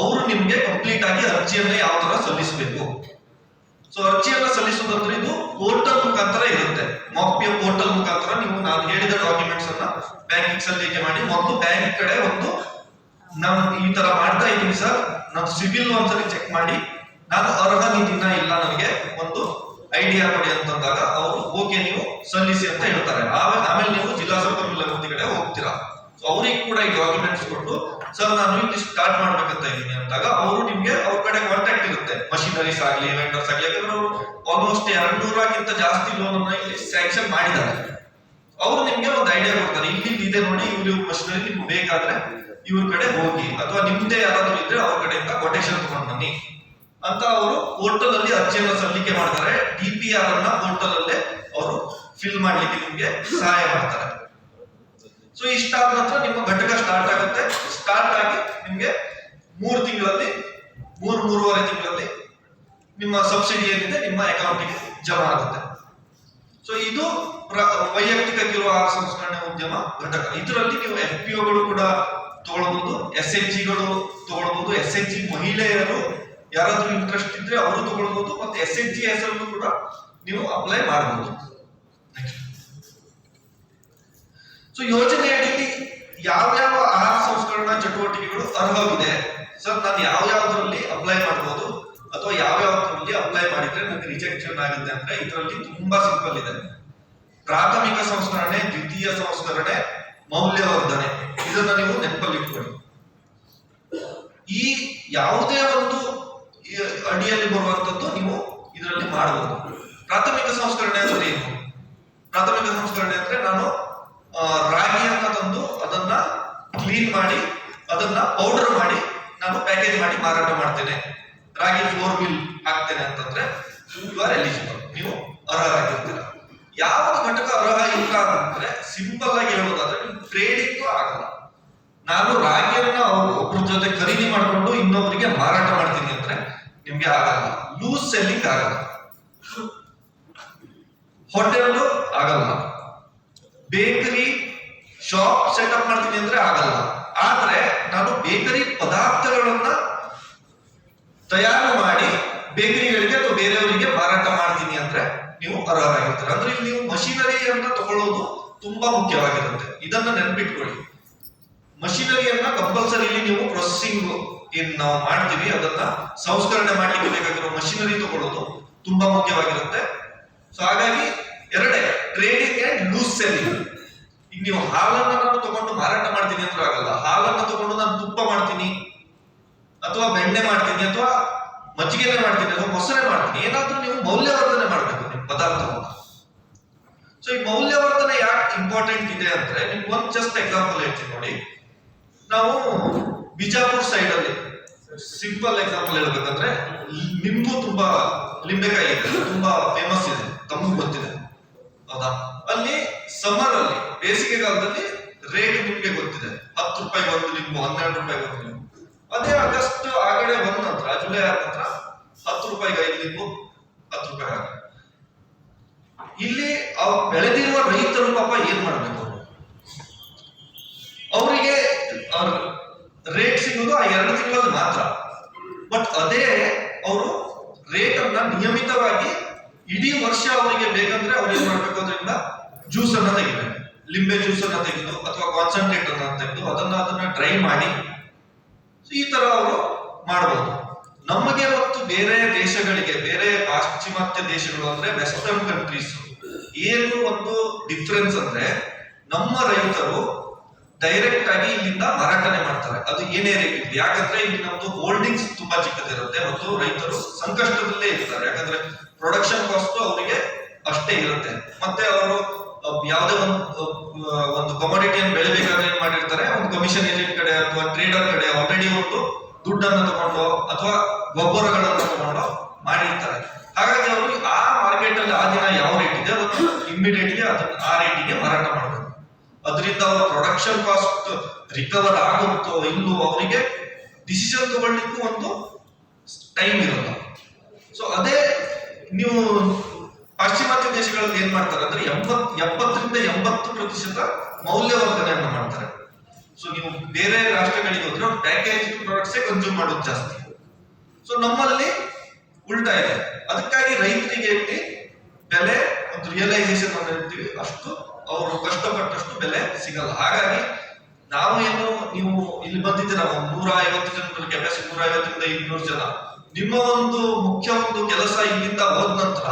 Speaker 1: ಅವರು ನಿಮ್ಗೆ ಕಂಪ್ಲೀಟ್ ಆಗಿ ಅರ್ಜಿಯನ್ನ ಯಾವ ತರ ಸಲ್ಲಿಸಬೇಕು. ಸೊ ಅರ್ಜಿಯನ್ನ ಸಲ್ಲಿಸುವುದಂದ್ರೆ ಇದು ಪೋರ್ಟಲ್ ಮುಖಾಂತರ ಇರುತ್ತೆ. ಮಾಪಿಯ ಪೋರ್ಟಲ್ ಮುಖಾಂತರ ನೀವು ನಾನು ಹೇಳಿದ ಡಾಕ್ಯುಮೆಂಟ್ಸ್ ಅನ್ನ ಬ್ಯಾಂಕಿಂಗ್ ಸಲ್ಲಿಕೆ ಮಾಡಿ ಮತ್ತು ಬ್ಯಾಂಕ್ ಕಡೆ ಒಂದು ನಾನು ಈ ತರ ಮಾಡ್ತಾ ಇದ್ದೀನಿ ಸರ್ ನಾನು ಸಿವಿಲ್ ಒಂದ್ಸರಿ ಚೆಕ್ ಮಾಡಿ, ನಾನು ಅರ್ಹ ನಿಧಿನ ಇಲ್ಲ ನನಗೆ ಒಂದು ಐಡಿಯಾ ಕೊಡಿ ಅಂತಂದಾಗ ಅವರು ಓಕೆ ನೀವು ಸಲ್ಲಿಸಿ ಅಂತ ಹೇಳ್ತಾರೆ. ಆಮೇಲೆ ನೀವು ಜಿಲ್ಲಾ ಸಂಪನ್ಮೂಲ ಮುಂದೆ ಕಡೆ ಹೋಗ್ತೀರಾ ಅವ್ರಿಗೆ ಕೂಡ ಈ ಡಾಕ್ಯುಮೆಂಟ್ಸ್ ಕೊಟ್ಟು ಸರ್ ನಾನು ಇಲ್ಲಿ ಸ್ಟಾರ್ಟ್ ಮಾಡ್ಬೇಕಂತ ಇದ್ದೀನಿ ಅಂದಾಗ ಅವರು ನಿಮ್ಗೆ ಅವ್ರ ಕಡೆ ಕಾಂಟ್ಯಾಕ್ಟ್ ಇರುತ್ತೆ. ಮಷಿನರೀಸ್ ಆಗ್ಲಿ ವೆಂಡರ್ಸ್ ಆಗಲಿ, ಯಾಕಂದ್ರೆ ಅವರು ಆಲ್ಮೋಸ್ಟ್ ಎರಡ್ ನೂರಕ್ಕಿಂತ ಜಾಸ್ತಿ ಲೋನ್ ಅನ್ನ ಇಲ್ಲಿ ಸ್ಯಾಂಕ್ಷನ್ ಮಾಡಿದ್ದಾರೆ. ಅವರು ನಿಮ್ಗೆ ಒಂದು ಐಡಿಯಾ ಕೊಡ್ತಾರೆ ಇಲ್ಲಿ ಇದೆ ನೋಡಿ ಇವ್ರು ಮಷಿನರಿ ನಿಮ್ಗೆ ಬೇಕಾದ್ರೆ ಇವ್ರ ಕಡೆ ಹೋಗಿ, ಅಥವಾ ನಿಮ್ದೇ ಯಾರಾದ್ರೂ ಇದ್ರೆ ಅವ್ರ ಕಡೆಯಿಂದ ಕೊಟೇಶನ್ ತಗೊಂಡ್ ಬನ್ನಿ ಅಂತ ಅವರು ಪೋರ್ಟಲ್ ಅಲ್ಲಿ ಅರ್ಜಿಯನ್ನ ಸಲ್ಲಿಕೆ ಮಾಡ್ತಾರೆ. ಡಿ ಪಿ ಆರ್ ಅನ್ನ ಪೋರ್ಟಲ್ ಅಲ್ಲೇ ಅವರು ಫಿಲ್ ಮಾಡ್ಲಿಕ್ಕೆ ನಿಮ್ಗೆ ಸಹಾಯ ಮಾಡ್ತಾರೆ. ಸೊ ಇಷ್ಟಾದ ನಂತರ ನಿಮ್ಮ ಘಟಕ ಸ್ಟಾರ್ಟ್ ಆಗುತ್ತೆ. ಸ್ಟಾರ್ಟ್ ಆಗಿ ನಿಮಗೆ ಮೂರು ತಿಂಗಳಲ್ಲಿ, ಮೂರು, ಮೂರುವರೆ ತಿಂಗಳಲ್ಲಿ ನಿಮ್ಮ ಸಬ್ಸಿಡಿ ಏನಿದೆ, ನಿಮ್ಮ ಅಕೌಂಟಿಗೆ ಜಮಾ ಆಗುತ್ತೆ. ಸೊ ಇದು ವೈಯಕ್ತಿಕ ಕಿರು ಆಹಾರ ಸಂಸ್ಕರಣೆ ಉದ್ಯಮ ಘಟಕ. ಇದರಲ್ಲಿ ನೀವು ಎಫ್ ಪಿ ಒಗಳು ಕೂಡ ತಗೊಳ್ಬಹುದು ಎಸ್ ಎಚ್ ಜಿಗಳು ತಗೊಳ್ಬಹುದು ಎಸ್ ಎಚ್ ಜಿ ಮಹಿಳೆಯರು ಯಾರಾದ್ರೂ ಇಂಟ್ರೆಸ್ಟ್ ಇದ್ರೆ ಅವರು ತಗೊಳ್ಬಹುದು ಮತ್ತೆ ಎಸ್ ಎಚ್ ಜಿ ಹೆಸರನ್ನು ಕೂಡ ನೀವು ಅಪ್ಲೈ ಮಾಡಬಹುದು ಸೊ ಯಾವ ಯಾವ ಆಹಾರ ಸಂಸ್ಕರಣಾ ಚಟುವಟಿಕೆಗಳು ಅರ್ಹವಿದೆ ಸರ್ ನಾನು ಯಾವ ಯಾವ್ದ್ರಲ್ಲಿ ಅಪ್ಲೈ ಮಾಡಬಹುದು ಅಥವಾ ಯಾವ ಯಾವ್ದ್ರಲ್ಲಿ ಅಪ್ಲೈ ಮಾಡಿದ್ರೆ ನನಗೆ ರಿಜೆಕ್ಷನ್ ಆಗುತ್ತೆ ಅಂದ್ರೆ ಇದರಲ್ಲಿ ತುಂಬಾ ಸಿಂಪಲ್ ಇದೆ. ಪ್ರಾಥಮಿಕ ಸಂಸ್ಕರಣೆ, ದ್ವಿತೀಯ ಸಂಸ್ಕರಣೆ, ಮೌಲ್ಯವರ್ಧನೆ. ಇದನ್ನ ನೀವು ನೆನಪಲ್ಲಿ ಇಟ್ಕೊಳ್ಳಿ. ಈ ಯಾವುದೇ ಒಂದು ಅಡಿಯಲ್ಲಿ ಬರುವಂತದ್ದು ನೀವು ಇದರಲ್ಲಿ ಮಾಡಬಹುದು. ಪ್ರಾಥಮಿಕ ಸಂಸ್ಕರಣೆ ಅಂದ್ರೆ ಏನು? ಪ್ರಾಥಮಿಕ ಸಂಸ್ಕರಣೆ ಅಂದ್ರೆ ನಾನು ರಾಗಿಯನ್ನ ತಂದು ಅದನ್ನ ಕ್ಲೀನ್ ಮಾಡಿ, ಅದನ್ನ ಪೌಡರ್ ಮಾಡಿ ನಾನು ಪ್ಯಾಕೇಜ್ ಮಾಡಿ ಮಾರಾಟ ಮಾಡ್ತೇನೆ. ರಾಗಿ ಫೋರ್ ಮಿಲ್ ಹಾಕ್ತೇನೆ ಅಂತಂದ್ರೆ ಯು ಆರ್ ಎಲಿಜಿಬಲ್ ನೀವು ಅರ್ಹರಾಗಿರ್ತೀರ. ಯಾವ ಘಟಕ ಅರ್ಹ ಇಲ್ಲ ಅಂತಂದ್ರೆ ಸಿಂಪಲ್ ಆಗಿ ಹೇಳೋದಾದ್ರೆ ಟ್ರೇಡಿಂಗ್ ಆಗಲ್ಲ. ನಾನು ರಾಗಿಯನ್ನ ಒಬ್ಬರ ಜೊತೆ ಖರೀದಿ ಮಾಡಿಕೊಂಡು ಇನ್ನೊಬ್ಬರಿಗೆ ಮಾರಾಟ ಮಾಡ್ತೀನಿ ಅಂದ್ರೆ ನಿಮ್ಗೆ ಆಗಲ್ಲ. ಲೂಸ್ ಸೆಲ್ಲಿಂಗ್ ಆಗಲ್ಲ. ಹೋಟೆಲ್ ಆಗಲ್ಲ. ಬೇಕರಿ ಶಾಪ್ ಸೆಟಪ್ ಮಾಡ್ತೀನಿ ಅಂದ್ರೆ ಆಗಲ್ಲ. ಆದ್ರೆ ನಾನು ಬೇಕರಿ ಪದಾರ್ಥಗಳನ್ನ ತಯಾರು ಮಾಡಿ ಬೇಕರಿಗಳಿಗೆ ಅಥವಾ ಬೇರೆಯವರಿಗೆ ಮಾರಾಟ ಮಾಡ್ತೀನಿ ಅಂದ್ರೆ ನೀವು ಅರ್ಹರಾಗಿರ್ತೀರ. ಅಂದ್ರೆ ಇಲ್ಲಿ ನೀವು ಮಷಿನರಿಯನ್ನ ತಗೊಳ್ಳೋದು ತುಂಬಾ ಮುಖ್ಯವಾಗಿರುತ್ತೆ. ಇದನ್ನ ನೆನ್ಪಿಟ್ಕೊಳ್ಳಿ. ಮಷಿನರಿಯನ್ನ ಕಂಪಲ್ಸರಿ ನೀವು ಪ್ರೊಸೆಸಿಂಗ್ ಏನ್ ನಾವು ಮಾಡ್ತೀವಿ, ಅದನ್ನ ಸಂಸ್ಕರಣೆ ಮಾಡ್ಲಿಕ್ಕೆ ಬೇಕಾಗಿರೋ ಮಷಿನರಿ ತಗೊಳ್ಳೋದು ತುಂಬಾ ಮುಖ್ಯವಾಗಿರುತ್ತೆ. ಸೊ ಹಾಗಾಗಿ ಎರಡೇ ಟ್ರೇಡಿಂಗ್ ಅಂಡ್ ಲೂಸ್ ಸೆಲ್ಲಿಂಗ್ ಈಗ ನೀವು ಹಾಲನ್ನ ನಾನು ತಗೊಂಡು ಮಾರಾಟ ಮಾಡ್ತೀನಿ ಅಂದ್ರೆ ಆಗಲ್ಲ. ಹಾಲನ್ನು ತಗೊಂಡು ನಾನು ತುಪ್ಪ ಮಾಡ್ತೀನಿ, ಅಥವಾ ಬೆಣ್ಣೆ ಮಾಡ್ತೀನಿ, ಅಥವಾ ಮಜ್ಜಿಗೆನೆ ಮಾಡ್ತೀನಿ, ಅಥವಾ ಮೊಸರೆ ಮಾಡ್ತೀನಿ, ಏನಾದ್ರೂ ನೀವು ಮೌಲ್ಯವರ್ಧನೆ ಮಾಡಬೇಕು ನಿಮ್ಮ ಪದಾರ್ಥವನ್ನು. ಸೊ ಈ ಮೌಲ್ಯವರ್ಧನೆ ಯಾಕೆ ಇಂಪಾರ್ಟೆಂಟ್ ಇದೆ ಅಂದ್ರೆ, ನಿಮ್ಗೆ ಒಂದು ಜಸ್ಟ್ ಎಕ್ಸಾಂಪಲ್ ಹೇಳ್ತೀನಿ ನೋಡಿ. ನಾವು ಬಿಜಾಪುರ್ ಸೈಡ್ ಅಲ್ಲಿ ಸಿಂಪಲ್ ಎಕ್ಸಾಂಪಲ್ ಹೇಳ್ಬೇಕಂದ್ರೆ ನಿಂಬು ತುಂಬಾ, ಲಿಂಬೆಕಾಯಿ ತುಂಬಾ ಫೇಮಸ್ ಇದೆ ತಮ್ಮ ಗೊತ್ತಿದೆ. ಅಲ್ಲಿ ಸಮರ್ ಅಲ್ಲಿ, ಬೇಸಿಗೆ ಕಾಲದಲ್ಲಿ ರೇಟ್ ನಿಮ್ಗೆ ಗೊತ್ತಿದೆ. ಹತ್ತು ರೂಪಾಯಿ ಒಂದು ನಿಮ್ಗೆ, ಹನ್ನೆರಡು ರೂಪಾಯಿ ಒಂದು ನಿಮ್ಗೆ. ಅದೇ ಆಗಸ್ಟ್ ಆಗಡೆ ಬಂದ ನಂತರ, ಜುಲೈ ಆದ ನಂತರ ಹತ್ತು ರೂಪಾಯಿಗೆ ಐದು ಲಿಂಬು ಹತ್ತು ರೂಪಾಯಿ ಆಗ ಇಲ್ಲಿ ಅವ್ರು ಬೆಳೆದಿರುವ ರೈತರು ಪಾಪ ಏನ್ ಮಾಡ್ಬೇಕು ಅವ್ರು? ಅವರಿಗೆ ರೇಟ್ ಸಿಗೋದು ಆ ಎರಡು ತಿಂಗಳಲ್ಲಿ ಮಾತ್ರ. ಬಟ್ ಅದೇ ಅವರು ರೇಟ್ ಅನ್ನ ನಿಯಮಿತವಾಗಿ ಇಡೀ ವರ್ಷ ಅವರಿಗೆ ಬೇಕಂದ್ರೆ ಅವ್ರು ಏನ್ ಮಾಡ್ಬೇಕು ಅದರಿಂದ ಜ್ಯೂಸ್ ಅನ್ನ ತೆಗಿಬೇಕು. ಲಿಂಬೆ ಜ್ಯೂಸ್ ಅನ್ನ ತೆಗೆದು ಅಥವಾ ಕಾನ್ಸಂಟ್ರೇಟ್ ಅನ್ನ ತೆಗೆದು ಅದನ್ನ ಅದನ್ನ ಡ್ರೈ ಮಾಡಿ, ಈ ತರ ಅವರು ಮಾಡಬಹುದು ನಮಗೆ ಮತ್ತು ಬೇರೆ ದೇಶಗಳಿಗೆ, ಬೇರೆ ಪಾಶ್ಚಿಮಾತ್ಯ ದೇಶಗಳು ಅಂದ್ರೆ ವೆಸ್ಟರ್ನ್ ಕಂಟ್ರೀಸ್ ಏನು ಒಂದು ಡಿಫ್ರೆನ್ಸ್ ಅಂದ್ರೆ ನಮ್ಮ ರೈತರು ಡೈರೆಕ್ಟ್ ಆಗಿ ಇಲ್ಲಿಂದ ಮಾರಾಟನೆ ಮಾಡ್ತಾರೆ. ಅದು ಏನೇ ರೀತಿ ಯಾಕಂದ್ರೆ ಇಲ್ಲಿ ನಮ್ದು ಹೋಲ್ಡಿಂಗ್ಸ್ ತುಂಬಾ ಚಿಕ್ಕದಿರುತ್ತೆ ಮತ್ತು ರೈತರು ಸಂಕಷ್ಟದಲ್ಲೇ ಇರ್ತಾರೆ. ಯಾಕಂದ್ರೆ ಪ್ರೊಡಕ್ಷನ್ ಕಾಸ್ಟ್ ಅವರಿಗೆ ಅಷ್ಟೇ ಇರುತ್ತೆ. ಮತ್ತೆ ಅವರು ಯಾವುದೇ ಒಂದು ಒಂದು ಕಮಾಡಿಟಿಯನ್ನು ಬೆಳಿಬೇಕಾದ್ರೆ ಏನ್ ಮಾಡಿರ್ತಾರೆ, ಒಂದು ಕಮಿಷನ್ ಏಜೆಂಟ್ ಕಡೆ ಅಥವಾ ಟ್ರೇಡರ್ ಕಡೆ ಆಲ್ರೆಡಿ ಒಂದು ದುಡ್ಡನ್ನು ತಗೊಂಡು ಅಥವಾ ಗೊಬ್ಬರಗಳನ್ನು ತಗೊಂಡು ಮಾಡಿರ್ತಾರೆ. ಹಾಗಾಗಿ ಅವರು ಆ ಮಾರ್ಕೆಟ್ ಅಲ್ಲಿ ಆ ದಿನ ಯಾವ ರೇಟ್ ಇದೆ ಅದನ್ನು ಇಮಿಡಿಯೇಟ್ಲಿ ಅದನ್ನ ಆ ರೇಟಿಗೆ ಮಾರಾಟ ಮಾಡಬೇಕು. ಅದರಿಂದ ಅವರ ಪ್ರೊಡಕ್ಷನ್ ಕಾಸ್ಟ್ ರಿಕವರ್ ಆಗುತ್ತೋ ಇಲ್ಲೋ ಅವರಿಗೆ ಡಿಸಿಷನ್ ತಗೊಳ್ಳಿಕ್ಕೂ ಒಂದು ಟೈಮ್ ಇರಲ್ಲ. ಸೊ ಅದೇ ನೀವು ಪಾಶ್ಚಿಮಾತ್ಯ ದೇಶಗಳಲ್ಲಿ ಏನ್ ಮಾಡ್ತಾರೆ ಅಂದ್ರೆ ಎಂಬತ್ ಎಪ್ಪತ್ತರಿಂದ ಎಂಬತ್ತು ಪ್ರತಿಶತ ಮೌಲ್ಯವರ್ಧನೆಯನ್ನು ಮಾಡ್ತಾರೆ. ಸೊ ನೀವು ಬೇರೆ ರಾಷ್ಟ್ರಗಳಿಗೆ ಹೋದ್ರೆ ಪ್ಯಾಕೇಜ್ ಪ್ರಾಡಕ್ಟ್ಸ್ ಕನ್ಸ್ಯೂಮ್ ಮಾಡೋದು ಜಾಸ್ತಿ. ಸೊ ನಮ್ಮಲ್ಲಿ ಉಲ್ಟಾ ಇದೆ. ಅದಕ್ಕಾಗಿ ರೈತರಿಗೆ ಬೆಲೆ ಒಂದು ರಿಯಲೈಸೇಷನ್ ಅಂತ ಹೇಳ್ತೀವಿ. ಅಷ್ಟು ಅವರು ಕಷ್ಟಪಟ್ಟಷ್ಟು ಬೆಲೆ ಸಿಗಲ್ಲ. ಹಾಗಾಗಿ ನಾವು ಏನು, ನೀವು ಇಲ್ಲಿ ಬಂದಿದ್ದೀರ ನೂರ ಐವತ್ತು ಜನ ಕೆಪಾಸಿಟಿ ನೂರ ಐವತ್ತರಿಂದ ಇನ್ನೂರು ಜನ. ನಿಮ್ಮ ಒಂದು ಮುಖ್ಯ ಒಂದು ಕೆಲಸ ಇಲ್ಲಿಂದ ಹೋದ ನಂತರ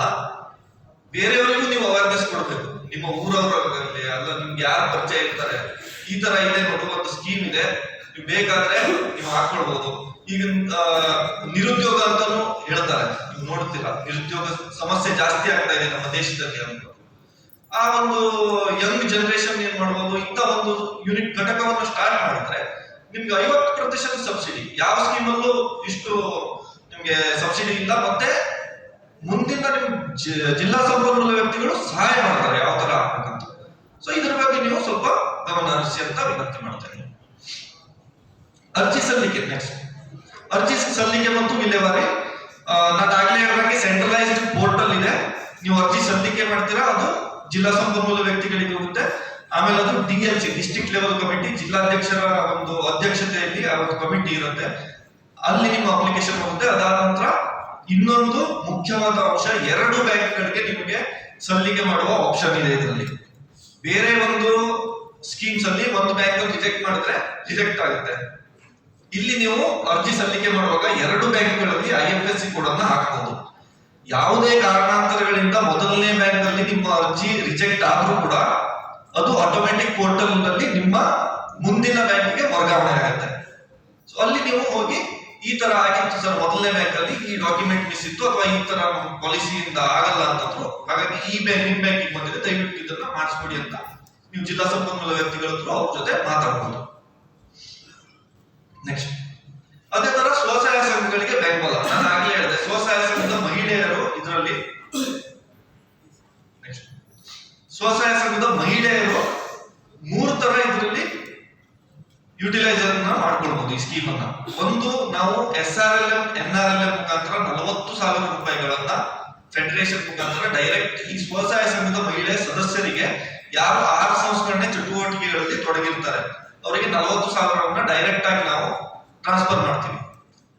Speaker 1: ಬೇರೆಯವರಿಗೂ ನೀವು ಅವೇರ್ನೆಸ್ ಕೊಡಬೇಕು. ನಿಮ್ಮ ಊರವರಾಗಲಿ ಅಲ್ಲ, ನಿಮ್ಗೆ ಯಾರು ಪರಿಚಯ ಇರ್ತಾರೆ, ಈ ತರ ಇದೆ ನೋಡು, ಒಂದು ಸ್ಕೀಮ್ ಇದೆ. ನೀವು ಬೇಕಾದ್ರೆ ನೀವು ಹಾಕೊಳ್ಬಹುದು ಈಗ ನಿರುದ್ಯೋಗ ಅಂತಾನು ಹೇಳ್ತಾರೆ. ನೀವು ನೋಡ್ತೀರಾ, ನಿರುದ್ಯೋಗ ಸಮಸ್ಯೆ ಜಾಸ್ತಿ ಆಗ್ತಾ ಇದೆ ನಮ್ಮ ದೇಶದಲ್ಲಿ ಅಂತ ಆ ಒಂದು ಯಂಗ್ ಜನರೇಷನ್ ಏನ್ ಮಾಡ್ಬೋದು, ಇಂಥ ಒಂದು ಯೂನಿಟ್ ಘಟಕವನ್ನು ಸ್ಟಾರ್ಟ್ ಮಾಡಿದ್ರೆ ನಿಮ್ಗೆ ಐವತ್ತು ಪ್ರತಿಶತ ಸಬ್ಸಿಡಿ ಯಾವ ಸ್ಕೀಮಲ್ಲೂ ಇಷ್ಟು ನಿಮ್ಗೆ ಸಬ್ಸಿಡಿ ಇಲ್ಲ, ಮತ್ತೆ ಮುಂದಿನ ನಿಮ್ ಜಿಲ್ಲಾ ಸಂಪನ್ಮೂಲ ವ್ಯಕ್ತಿಗಳು ಸಹಾಯ ಮಾಡ್ತಾರೆ, ಯಾವ ತರ ಆಗ್ಬೇಕಂತ. ಸೊ ಇದ್ರ ಬಗ್ಗೆ ನೀವು ಸ್ವಲ್ಪ ಗಮನ ಹರಿಸಿ ಅಂತ ವಿನಂತಿ ಮಾಡ್ತೇನೆ ಅರ್ಜಿ ಸಲ್ಲಿಕೆ ನೆಕ್ಸ್ಟ್ ಅರ್ಜಿ ಸಲ್ಲಿಕೆ ಮತ್ತು ವಿಲೇವಾರಿ ನಾನು ಆಗ್ಲೇ ಹೇಳಿದಂಗೆ ಸೆಂಟ್ರಲೈಸ್ಡ್ ಪೋರ್ಟಲ್ ಇದೆ. ನೀವು ಅರ್ಜಿ ಸಲ್ಲಿಕೆ ಮಾಡ್ತೀರಾ, ಅದು ಜಿಲ್ಲಾ ಸಂಪನ್ಮೂಲ ವ್ಯಕ್ತಿಗಳಿಗೆ ಹೋಗುತ್ತೆ. ಆಮೇಲೆ ಅದು D L C district level committee ಜಿಲ್ಲಾಧ್ಯಕ್ಷರ ಒಂದು ಅಧ್ಯಕ್ಷತೆಯಲ್ಲಿ ಆ ಒಂದು ಕಮಿಟಿ ಇರುತ್ತೆ. ಅಲ್ಲಿ ನಿಮ್ಮ ಅಪ್ಲಿಕೇಶನ್ ಹೋಗುತ್ತೆ. ಅದಾದ ನಂತರ ಇನ್ನೊಂದು ಮುಖ್ಯವಾದ ಅಂಶ, ಎರಡು ಬ್ಯಾಂಕ್ಗಳಿಗೆ ನಿಮಗೆ ಸಲ್ಲಿಕೆ ಮಾಡುವ ಆಪ್ಷನ್ ಇದೆ ಇದರಲ್ಲಿ. ಬೇರೆ ಒಂದು ಸ್ಕೀಮ್ಸ್ ಅಲ್ಲಿ ಒಂದು ಬ್ಯಾಂಕ್ ರಿಜೆಕ್ಟ್ ಮಾಡಿದ್ರೆ ರಿಜೆಕ್ಟ್ ಆಗುತ್ತೆ. ಇಲ್ಲಿ ನೀವು ಅರ್ಜಿ ಸಲ್ಲಿಕೆ ಮಾಡುವಾಗ ಎರಡು ಬ್ಯಾಂಕ್ಗಳಲ್ಲಿ I F S C code ಅನ್ನ ಹಾಕಬಹುದು ಯಾವುದೇ ಕಾರಣಾಂತರಗಳಿಂದ ಮೊದಲನೇ ಬ್ಯಾಂಕ್ ಅಲ್ಲಿ ನಿಮ್ಮ ಅರ್ಜಿ ರಿಜೆಕ್ಟ್ ಆದ್ರೂ ಕೂಡ ಅದು ಆಟೋಮೆಟಿಕ್ ಪೋರ್ಟಲ್ನಲ್ಲಿ ನಿಮ್ಮ ಮುಂದಿನ ಬ್ಯಾಂಕಿಗೆ ವರ್ಗಾವಣೆ ಆಗುತ್ತೆ. ಸೊ ಅಲ್ಲಿ ನೀವು ಹೋಗಿ ಈ ತರ ಆಗಿತ್ತು ಸರ್ ಮೊದಲನೇ ಬ್ಯಾಂಕ್ ಅಲ್ಲಿ ಈ ಡಾಕ್ಯುಮೆಂಟ್ ಮಿಸ್ ಇತ್ತು ಅಥವಾ ಈ ತರ ಪಾಲಿಸಿಯಿಂದ ಆಗಲ್ಲ ಅಂತಂದ್ರು ಹಾಗಾಗಿ ಈ ಬ್ಯಾಂಕ್ ನಿಮ್ ಬ್ಯಾಂಕಿಗೆ ಬಂದಿದೆ, ದಯವಿಟ್ಟು ಇದನ್ನ ಮಾಡಿಸ್ಕೊಡಿ ಅಂತ. ನೀವು ಜಿಲ್ಲಾ ಸಂಪನ್ಮೂಲ ವ್ಯಕ್ತಿಗಳ ಹತ್ರ ಅವ್ರ ಜೊತೆ ಮಾತಾಡಬಹುದು ನೆಕ್ಸ್ಟ್ ಅದೇ ತರ ಸ್ವಸಹಾಯ ಸಂಘಗಳಿಗೆ ಬೆಂಬಲ ನಾನು ಆಗ್ಲೇ ಹೇಳಿದೆ, ಸ್ವಸಹಾಯ ಸಂಘದ ಮಹಿಳೆಯರು ಇದರಲ್ಲಿ. ಸ್ವಸಹಾಯ ಸಂಘದ ಮಹಿಳೆಯರು ಮೂರು ತರ ಯುಟಿಲೈಸ್ ಮಾಡ್ಕೊಳ್ಬಹುದು ಈ ಸ್ಕೀಮ್ ಅನ್ನ. ಒಂದು, ನಾವು S R L M N R L M ಮುಖಾಂತರ ನಲವತ್ತು ಸಾವಿರ ರೂಪಾಯಿಗಳನ್ನ ಫೆಡರೇಷನ್ ಮುಖಾಂತರ ಡೈರೆಕ್ಟ್ ಈ ಸ್ವಸಹಾಯ ಸಂಘದ ಮಹಿಳೆ ಸದಸ್ಯರಿಗೆ ಯಾರು ಆಹಾರ ಸಂಸ್ಕರಣೆ ಚಟುವಟಿಕೆಗಳಲ್ಲಿ ತೊಡಗಿರ್ತಾರೆ, ಅವರಿಗೆ ನಲವತ್ತು ಸಾವಿರವನ್ನ ಡೈರೆಕ್ಟ್ ಆಗಿ ನಾವು ಟ್ರಾನ್ಸ್ಫರ್ ಮಾಡ್ತೀವಿ.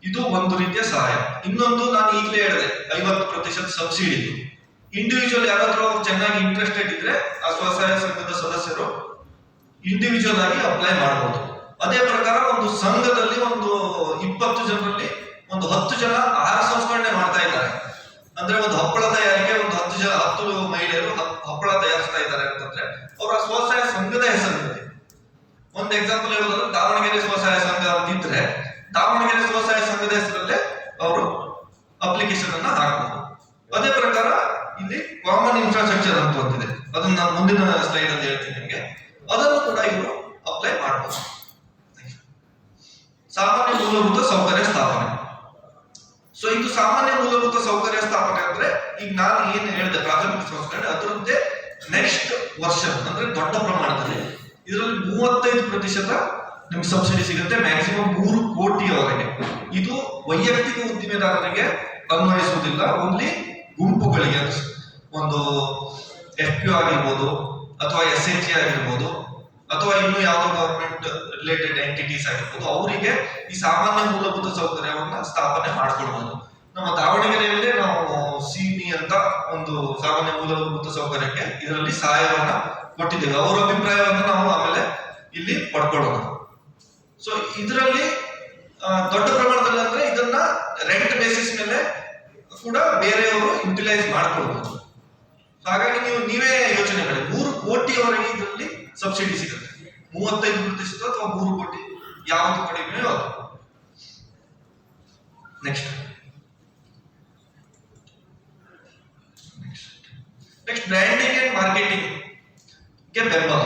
Speaker 1: ಇದು ಒಂದು ರೀತಿಯ ಸಹಾಯ. ಇನ್ನೊಂದು ನಾನು ಈಗಲೇ ಹೇಳಿದೆ, ಐವತ್ತು ಪ್ರತಿಶತ ಸಬ್ಸಿಡಿ ಇಂಡಿವಿಜುವಲ್ ಯಾರಾದ್ರೂ ಚೆನ್ನಾಗಿ ಇಂಟ್ರೆಸ್ಟೆಡ್ ಇದ್ರೆ ಆ ಸ್ವಸಹಾಯ ಸಂಘದ ಸದಸ್ಯರು ಇಂಡಿವಿಜುವಲ್ ಆಗಿ ಅಪ್ಲೈ ಮಾಡಬಹುದು ಅದೇ ಪ್ರಕಾರ ಒಂದು ಸಂಘದಲ್ಲಿ ಒಂದು ಇಪ್ಪತ್ತು ಜನರಲ್ಲಿ ಒಂದು ಹತ್ತು ಜನ ಆಹಾರ ಸಂಸ್ಕರಣೆ ಮಾಡ್ತಾ ಇದ್ದಾರೆ. ಅಂದ್ರೆ ಒಂದು ಹಪ್ಪಳ ತಯಾರಿಕೆ, ಒಂದು ಹತ್ತು ಜನ, ಹತ್ತು ಮಹಿಳೆಯರು ಹಪ್- ಹಪ್ಪಳ ತಯಾರಿಸ್ತಾ ಇದ್ದಾರೆ ಅಂತಂದ್ರೆ ಅವರ ಸ್ವಸಹಾಯ ಸಂಘದ ಹೆಸರಿದೆ ಒಂದು ಎಕ್ಸಾಂಪಲ್ ಹೇಳೋದಾದ್ರೆ ದಾವಣಗೆರೆ ಸ್ವಸಹಾಯ ಸಂಘ ಅಂತಿದ್ರೆ ದಾವಣಗೆರೆ ಸ್ವಸಹಾಯ ಸಂಘದ ಹೆಸರಲ್ಲೇ ಅವರು ಅಪ್ಲಿಕೇಶನ್ ಅನ್ನ ಹಾಕಬಹುದು ಅದೇ ಪ್ರಕಾರ ಇಲ್ಲಿ ಕಾಮನ್ ಇನ್ಫ್ರಾಸ್ಟ್ರಕ್ಚರ್ ಅಂತ ಒಂದಿದೆ. ಅದನ್ನ ನಾನು ಮುಂದಿನ ಸ್ಲೈಡ್ ಅಲ್ಲಿ ಹೇಳ್ತೀನಿ ನಿಮಗೆ. ಅದನ್ನು ಕೂಡ ಇವರು ಅಪ್ಲೈ ಮಾಡಬಹುದು ಸಾಮಾನ್ಯ ಮೂಲಭೂತ ಸೌಕರ್ಯ ಸ್ಥಾಪನೆ. ಸೊ ಇದು ಸಾಮಾನ್ಯ ಮೂಲಭೂತ ಸೌಕರ್ಯ ಸ್ಥಾಪನೆ ಅಂದ್ರೆ ಈಗ ನಾನು ಏನು ಹೇಳಿದೆ, ಪ್ರಾಥಮಿಕ ಸಂಸ್ಕರಣೆ ಅದರದ್ದೇ ನೆಕ್ಸ್ಟ್ ವರ್ಷ, ಅಂದ್ರೆ ದೊಡ್ಡ ಪ್ರಮಾಣದಲ್ಲಿ. ಇದರಲ್ಲಿ ಮೂವತ್ತೈದು ಪ್ರತಿಶತ ನಿಮ್ಗೆ ಸಬ್ಸಿಡಿ ಸಿಗುತ್ತೆ ಮ್ಯಾಕ್ಸಿಮಮ್ ಮೂರು ಕೋಟಿಯವರೆಗೆ ಇದು ವೈಯಕ್ತಿಕ ಉದ್ದಿಮೆದಾರರಿಗೆ ಅನ್ವಯಿಸುವುದಿಲ್ಲ ಓನ್ಲಿ ಗುಂಪುಗಳಿಗೆ. ಒಂದು ಎಫ್ ಪಿ ಆಗಿರ್ಬೋದು, ಅಥವಾ ಎಸ್ ಎಚ್ ಜಿ ಆಗಿರ್ಬೋದು ಅಥವಾ ಇನ್ನು ಯಾವುದೋ ಗವರ್ಮೆಂಟ್ ರಿಲೇಟೆಡ್ ಎಂಟಿಟೀಸ್ ಆಗಿರ್ಬೋದು, ಅವರಿಗೆ ಈ ಸಾಮಾನ್ಯ ಮೂಲಭೂತ ಸೌಕರ್ಯವನ್ನ ಸ್ಥಾಪನೆ ಮಾಡ್ಕೊಳ್ಬಹುದು ನಮ್ಮ ದಾವಣಗೆರೆಯಲ್ಲಿ ನಾವು ಸಿಮಿ ಅಂತ ಒಂದು ಸಾಮಾನ್ಯ ಮೂಲಭೂತ ಸೌಕರ್ಯಕ್ಕೆ ಇದರಲ್ಲಿ ಸಹಾಯವನ್ನ ಕೊಟ್ಟಿದ್ದೇವೆ. ಅವರ ಅಭಿಪ್ರಾಯವನ್ನು ನಾವು ಆಮೇಲೆ ಇಲ್ಲಿ ಪಡ್ಕೊಳ್ಳೋಣ. ಸೊ ಇದರಲ್ಲಿ ದೊಡ್ಡ ಪ್ರಮಾಣದಲ್ಲಿ ಅಂದ್ರೆ ಇದನ್ನ ರೆಂಟ್ ಬೇಸಿಸ್ ಮೇಲೆ ಕೂಡ ಬೇರೆಯವರು ಯುಟಿಲೈಸ್ ಮಾಡ್ಕೊಳ್ಬಹುದು ಹಾಗಾಗಿ ನೀವು ನೀವೇ ಯೋಚನೆ ಮಾಡಿ. ಮೂರು ಕೋಟಿಯವರೆಗೆ ಇದರಲ್ಲಿ ಸಬ್ಸಿಡಿ ಸಿಗುತ್ತೆ ಮೂವತ್ತೈದು ಪ್ರತಿಶತ ಅಥವಾ ಮೂರು ಕೋಟಿ? ಯಾವುದು ಕಡಿಮೆ ಅದು? ನೆಕ್ಸ್ಟ್ ನೆಕ್ಸ್ಟ್ ಬ್ರ್ಯಾಂಡಿಂಗ್ ಅಂಡ್ ಮಾರ್ಕೆಟಿಂಗ್ಗೆ ಬೆಂಬಲ.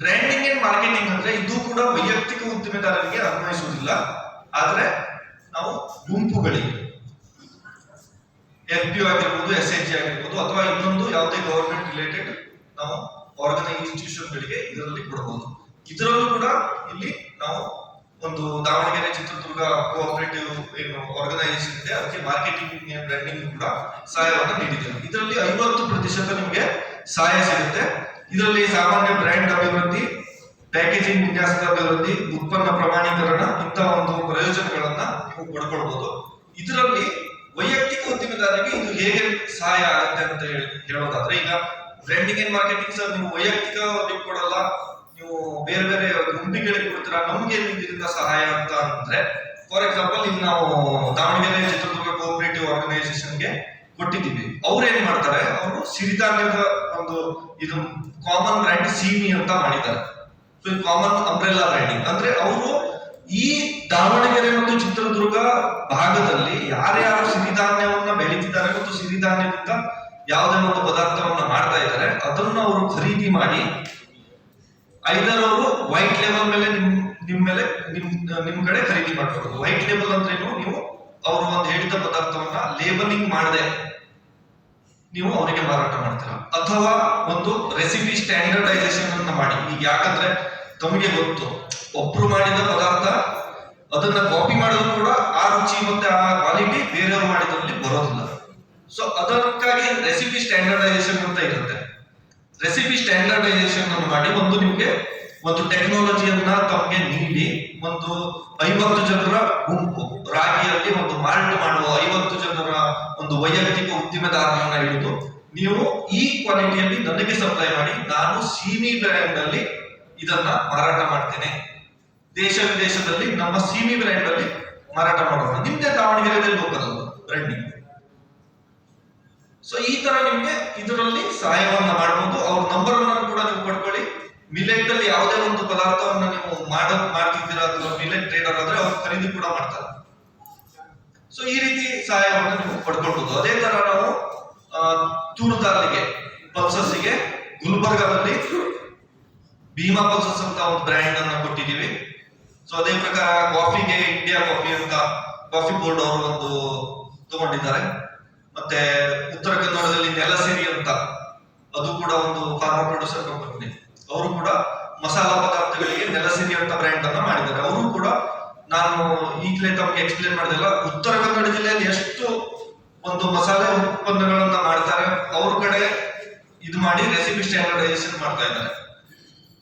Speaker 1: ಬ್ರ್ಯಾಂಡಿಂಗ್ ಅಂಡ್ ಮಾರ್ಕೆಟಿಂಗ್ ಅಂದ್ರೆ ಇದು ಕೂಡ ವೈಯಕ್ತಿಕ ಉದ್ದಿಮೆದಾರರಿಗೆ ಅನ್ವಯಿಸುವುದಿಲ್ಲ. ಆದ್ರೆ ನಾವು ಗುಂಪುಗಳಿಗೆ ಎಫ್ ಪಿ ಆಗಿರ್ಬೋದು ಎಸ್ ಎಚ್ ಜಿ ಆಗಿರ್ಬೋದು, ಅಥವಾ ಇನ್ನೊಂದು ಯಾವುದೇ ಗವರ್ಮೆಂಟ್ ರಿಲೇಟೆಡ್ ನಾವು ಆರ್ಗನೈಸ್ ಇನ್ಸ್ಟಿಟ್ಯೂಷನ್ಗಳಿಗೆ ಇದರಲ್ಲಿ ಕೊಡಬಹುದು. ಇದರಲ್ಲೂ ಕೂಡ ಇಲ್ಲಿ ನಾವು ಒಂದು ದಾವಣಗೆರೆ, ಚಿತ್ರದುರ್ಗ ಕೋಆಪರೇಟಿವ್ ಏನು ಆರ್ಗನೈಸೇಷನ್ ಇದೆ, ಅದಕ್ಕೆ ಮಾರ್ಕೆಟಿಂಗ್ ಬ್ರ್ಯಾಂಡಿಂಗ್ ಕೂಡ ಸಹಾಯವನ್ನು ನೀಡಿದ್ದೇವೆ. ಇದರಲ್ಲಿ ಐವತ್ತು ಪ್ರತಿಶತ ನಿಮಗೆ ಸಹಾಯ ಸಿಗುತ್ತೆ. ಇದರಲ್ಲಿ ಸಾಮಾನ್ಯ ಬ್ರ್ಯಾಂಡ್ ಅಭಿವೃದ್ಧಿ ಪ್ಯಾಕೇಜಿಂಗ್ ವಿನ್ಯಾಸದ ಅಭಿವೃದ್ಧಿ, ಉತ್ಪನ್ನ ಪ್ರಮಾಣೀಕರಣ ಇಂತಹ ಒಂದು ಪ್ರಯೋಜನಗಳನ್ನ ನೀವು ಪಡ್ಕೊಳ್ಬಹುದು ಇದರಲ್ಲಿ ವೈಯಕ್ತಿಕ ಉದ್ಯಮಿದಾರರಿಗೆ ಇದು ಹೇಗೆ ಸಹಾಯ ಆಗುತ್ತೆ ಅಂತ ಹೇಳಿ ಹೇಳೋದಾದ್ರೆ, ಈಗ ಬ್ರ್ಯಾಂಡಿಂಗ್ ಅಂಡ್ ಮಾರ್ಕೆಟಿಂಗ್ ಸರ್, ನೀವು ವೈಯಕ್ತಿಕವಾಗಿ ಕೊಡಲ್ಲ, ನೀವು ಬೇರೆ ಬೇರೆ ಗುಂಪಿಗಳಿಗೆ ಕೊಡ್ತೀರಾ, ನಮ್ಗೆ ಇದರಿಂದ ಸಹಾಯ ಅಂತ ಅಂದ್ರೆ ಫಾರ್ ಎಕ್ಸಾಂಪಲ್ ಈಗ ನಾವು ದಾವಣಗೆರೆ ಚಿತ್ರದುರ್ಗ ಕೋಆಪರೇಟಿವ್ ಆರ್ಗನೈಸೇಷನ್ಗೆ ಕೊಟ್ಟಿದ್ದೀವಿ. ಅವ್ರು ಏನ್ ಮಾಡ್ತಾರೆ, ಅವರು ಸಿರಿಧಾನ್ಯದ ಒಂದು ಇದು ಕಾಮನ್ ಬ್ರ್ಯಾಂಡ್ ಸೀಮಿ ಅಂತ ಮಾಡಿದ್ದಾರೆ. ಕಾಮನ್ ಅಂಬ್ರೆಲ್ಲಾ ಬ್ರ್ಯಾಂಡಿಂಗ್ ಅಂದ್ರೆ ಅವರು ಈ ದಾವಣಗೆರೆ ಮತ್ತು ಚಿತ್ರದುರ್ಗ ಭಾಗದಲ್ಲಿ ಯಾರ್ಯಾರು ಸಿರಿಧಾನ್ಯವನ್ನ ಬೆಳೀತಿದ್ದಾರೆ ಮತ್ತು ಸಿರಿಧಾನ್ಯದಿಂದ ಯಾವುದೇ ಒಂದು ಪದಾರ್ಥವನ್ನು ಮಾಡ್ತಾ ಇದ್ದಾರೆ, ಅದನ್ನ ಅವರು ಖರೀದಿ ಮಾಡಿ ಐದರ್ ಅವರು ವೈಟ್ ಲೇಬಲ್ ಮೇಲೆ ನಿಮ್ ಮೇಲೆ ನಿಮ್ ಕಡೆ ಖರೀದಿ ಮಾಡ್ಕೊಳ್ಬಹುದು ವೈಟ್ ಲೇಬಲ್ ಅಂದ್ರೆ ನೀವು ಅವರು ಒಂದು ಹೇಳಿದ ಪದಾರ್ಥವನ್ನ ಲೇಬಲಿಂಗ್ ಮಾಡದೆ ನೀವು ಅವರಿಗೆ ಮಾರಾಟ ಮಾಡ್ತೀರಾ. ಅಥವಾ ಒಂದು ರೆಸಿಪಿ ಸ್ಟ್ಯಾಂಡರ್ಡೈಸೇಷನ್ ಅನ್ನ ಮಾಡಿ. ಈಗ ಯಾಕಂದ್ರೆ ತಮಗೆ ಗೊತ್ತು, ಒಬ್ರು ಮಾಡಿದ ಪದಾರ್ಥ ಅದನ್ನ ಕಾಪಿ ಮಾಡಿದ್ರು ಕೂಡ ಆ ರುಚಿ ಮತ್ತೆ ಆ ಕ್ವಾಲಿಟಿ ಬೇರೆಯವರು ಮಾಡಿದ್ರಲ್ಲಿ ಬರೋದಿಲ್ಲ. ಸೊ ಅದಕ್ಕಾಗಿ ರೆಸಿಪಿ ಸ್ಟ್ಯಾಂಡರ್ಡೈಸೇಷನ್ ಅಂತ ಇರುತ್ತೆ. ರೆಸಿಪಿ ಸ್ಟ್ಯಾಂಡರ್ಡೈಸೇಷನ್ ಅನ್ನು ಮಾಡಿ ಒಂದು ನಿಮಗೆ ಒಂದು ಟೆಕ್ನಾಲಜಿಯನ್ನ ತಮಗೆ ನೀಡಿ ಒಂದು ಐವತ್ತು ಜನರ ಗುಂಪು, ರಾಗಿಯಲ್ಲಿ ಒಂದು ಮಾಲ್ಟ್ ಮಾಡುವ ಐವತ್ತು ಜನರ ಒಂದು ವೈಯಕ್ತಿಕ ಉದ್ದಿಮೆದಾರರನ್ನ ಹಿಡಿದು ನೀವು ಈ ಕ್ವಾಲಿಟಿಯಲ್ಲಿ ನನಗೆ ಸಪ್ಲೈ ಮಾಡಿ, ನಾನು ಸೀಮಿ ಬ್ರ್ಯಾಂಡ್ ಅಲ್ಲಿ ಇದನ್ನ ಮಾರಾಟ ಮಾಡ್ತೇನೆ. ದೇಶ ವಿದೇಶದಲ್ಲಿ ನಮ್ಮ ಸೀಮಿ ಬ್ರ್ಯಾಂಡ್ ಅಲ್ಲಿ ಮಾರಾಟ ಮಾಡೋಣ. ನಿಮ್ದೇ ದಾವಣಗೆರೆಯಲ್ಲಿ ಹೋಗೋದಲ್ಲ ಬ್ರ್ಯಾಂಡಿಂಗ್ ಸೊ ಈ ತರ ನಿಮ್ಗೆ ಇದರಲ್ಲಿ ಸಹಾಯವನ್ನ ಮಾಡಬಹುದು. ಅವ್ರ ನಂಬರ್ ಅನ್ನು ಕೂಡ ನೀವು ಪಡ್ಕೊಳ್ಳಿ. ಮಿಲೆಟ್ ಅಲ್ಲಿ ಯಾವುದೇ ಒಂದು ಪದಾರ್ಥವನ್ನ ನೀವು ಮಾಡ ಮಾಡ್ತಿದ್ದೀರಾ ಅಥವಾ ಮಿಲೆಟ್ ಟ್ರೇಡರ್ ಆದ್ರೆ ಅವ್ರು ಖರೀದಿ ಕೂಡ ಮಾಡ್ತಾರೆ. ಸೊ ಈ ರೀತಿ ಸಹಾಯವನ್ನು ನೀವು ಪಡ್ಕೊಳ್ಬಹುದು. ಅದೇ ತರ ನಾವು ಆ, ತೂರು ದಾಲಿಗೆ ಪಲ್ಸಸ್ಗೆ ಗುಲ್ಬರ್ಗಾದಲ್ಲಿ ಭೀಮಾ ಪಲ್ಸಸ್ ಅಂತ ಒಂದು ಬ್ರ್ಯಾಂಡ್ ಅನ್ನ ಕೊಟ್ಟಿದ್ದೀವಿ. ಸೊ ಅದೇ ಪ್ರಕಾರ ಕಾಫಿಗೆ ಇಂಡಿಯಾ ಕಾಫಿ ಅಂತ ಕಾಫಿ ಬೋರ್ಡ್ ಅವರು ಒಂದು ತಗೊಂಡಿದ್ದಾರೆ. ಮತ್ತೆ ಉತ್ತರ ಕನ್ನಡದಲ್ಲಿ ನೆಲಸಿರಿ ಅಂತ, ಅದು ಕೂಡ ಒಂದು ಫಾರ್ಮಾ ಪ್ರೊಡ್ಯೂಸರ್ ಕಂಪನಿ ಅವರು ಕೂಡ ಮಸಾಲಾ ಪದಾರ್ಥಗಳಿಗೆ ನೆಲಸಿರಿ ಅಂತ ಬ್ರ್ಯಾಂಡ್ ಅನ್ನ ಮಾಡಿದ್ದಾರೆ. ಅವರು ಕೂಡ ನಾನು ಈಗಲೇ ತಮಗೆ ಎಕ್ಸ್ಪ್ಲೇನ್ ಮಾಡಿದೆಲ್ಲ, ಉತ್ತರ ಕನ್ನಡ ಜಿಲ್ಲೆಯಲ್ಲಿ ಎಷ್ಟು ಒಂದು ಮಸಾಲೆ ಉತ್ಪನ್ನಗಳನ್ನ ಮಾಡ್ತಾರೆ, ಅವ್ರ ಕಡೆ ಇದು ಮಾಡಿ ರೆಸಿಪಿ ಸ್ಟ್ಯಾಂಡರ್ಡೈಸೇಷನ್ ಮಾಡ್ತಾ ಇದ್ದಾರೆ.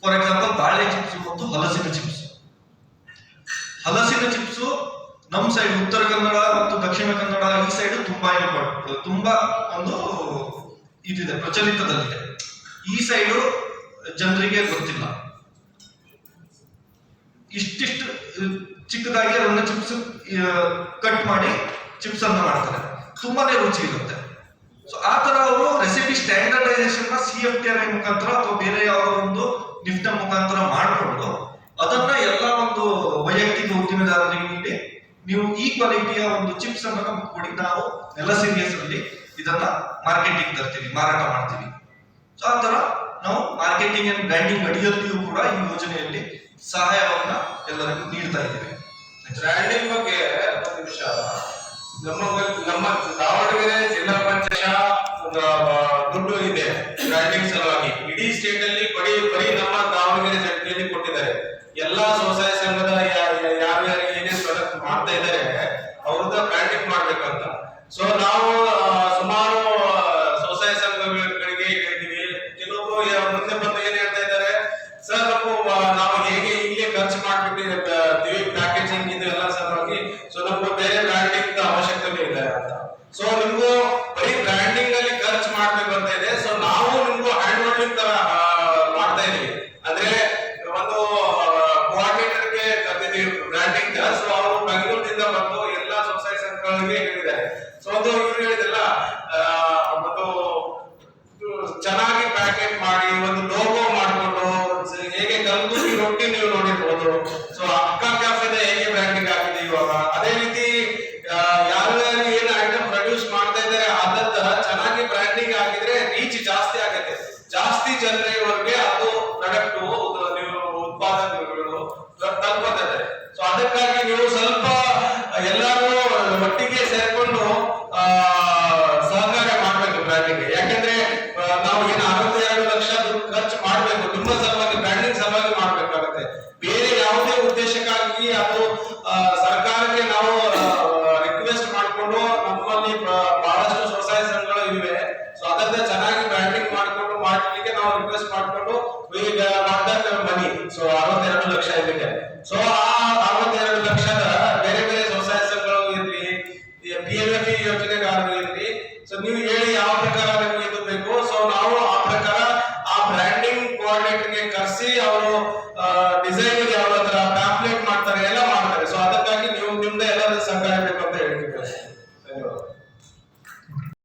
Speaker 1: ಫಾರ್ ಎಕ್ಸಾಂಪಲ್ ಬಾಳೆ ಚಿಪ್ಸ್ ಮತ್ತು ಹಲಸಿನ ಚಿಪ್ಸ್ ಹಲಸಿನ ಚಿಪ್ಸ್ ನಮ್ ಸೈಡ್ ಉತ್ತರ ಕನ್ನಡ ಮತ್ತು ದಕ್ಷಿಣ ಕನ್ನಡ ಈ ಸೈಡ್ ತುಂಬಾ ಇಂಪಾರ್ಟೆಂಟ್ ತುಂಬಾ ಒಂದು ಇದಿದೆ, ಪ್ರಚಲಿತದಲ್ಲಿದೆ. ಈ ಸೈಡು ಜನರಿಗೆ ಗೊತ್ತಿಲ್ಲ. ಇಷ್ಟಿಷ್ಟು ಚಿಕ್ಕದಾಗಿ ಅದನ್ನು ಚಿಪ್ಸ್ ಕಟ್ ಮಾಡಿ ಚಿಪ್ಸ್ ಅನ್ನ ಮಾಡ್ತಾರೆ. ತುಂಬಾನೇ ರುಚಿ ಇರುತ್ತೆ. ಸೊ ಆ ತರ ಅವರು recipe standardisation C F T R ಮುಖಾಂತರ ಅಥವಾ ಬೇರೆ ಯಾವ ಒಂದು ನಿಫ್ಟ ಮುಖಾಂತರ ಮಾಡಿಕೊಂಡು ಅದನ್ನ ಎಲ್ಲ ಒಂದು ವೈಯಕ್ತಿಕ ಉದ್ದಿಮೆದಾರರಿಗೆ ನೀಡಿ ನೀವು ಈ ಕ್ವಾಲಿಟಿಯ ಒಂದು ಚಿಪ್ಸ್ ಅನ್ನು ನಮ್ಗೆ ಕೊಡಿ. ನಾವು ಎಲ್ಲ ಸೀರಿಯಸ್ ಅಲ್ಲಿ ಇದನ್ನ ಮಾರ್ಕೆಟಿಂಗ್ ತರ್ತೀವಿ, ಮಾರಾಟ ಮಾಡ್ತೀವಿ. ಸೊ ಆ ತರ ನಾವು ಮಾರ್ಕೆಟಿಂಗ್ ಅಂಡ್ ಬ್ರ್ಯಾಂಡಿಂಗ್ ಅಡಿಯಲ್ಲಿಯೂ ಕೂಡ ಈ ಯೋಜನೆಯಲ್ಲಿ ಸಹಾಯವನ್ನ ಎಲ್ಲರಿಗೂ ನೀಡ್ತಾ ಇದ್ದೇವೆ.
Speaker 2: ಬ್ರ್ಯಾಂಡಿಂಗ್ ಬಗ್ಗೆ ಒಂದು ವಿಷಯ. ನಮ್ಮ ನಮ್ಮ ದಾವಣಗೆರೆ ಜಿಲ್ಲಾ ಪಂಚಾಯತ್ ದುಡ್ಡು ಇದೆ ಬ್ರ್ಯಾಂಡಿಂಗ್ ಸಲುವಾಗಿ. ಇಡೀ ಸ್ಟೇಟ್ ಅಲ್ಲಿ ಬರೀ ಬರೀ ನಮ್ಮ ದಾವಣಗೆರೆ ಜಟ್ಟಿಯಲ್ಲಿ ಕೊಟ್ಟಿದ್ದಾರೆ. ಎಲ್ಲಾ ಸ್ವಸಹಾಯ ಜಾಸ್ತಿ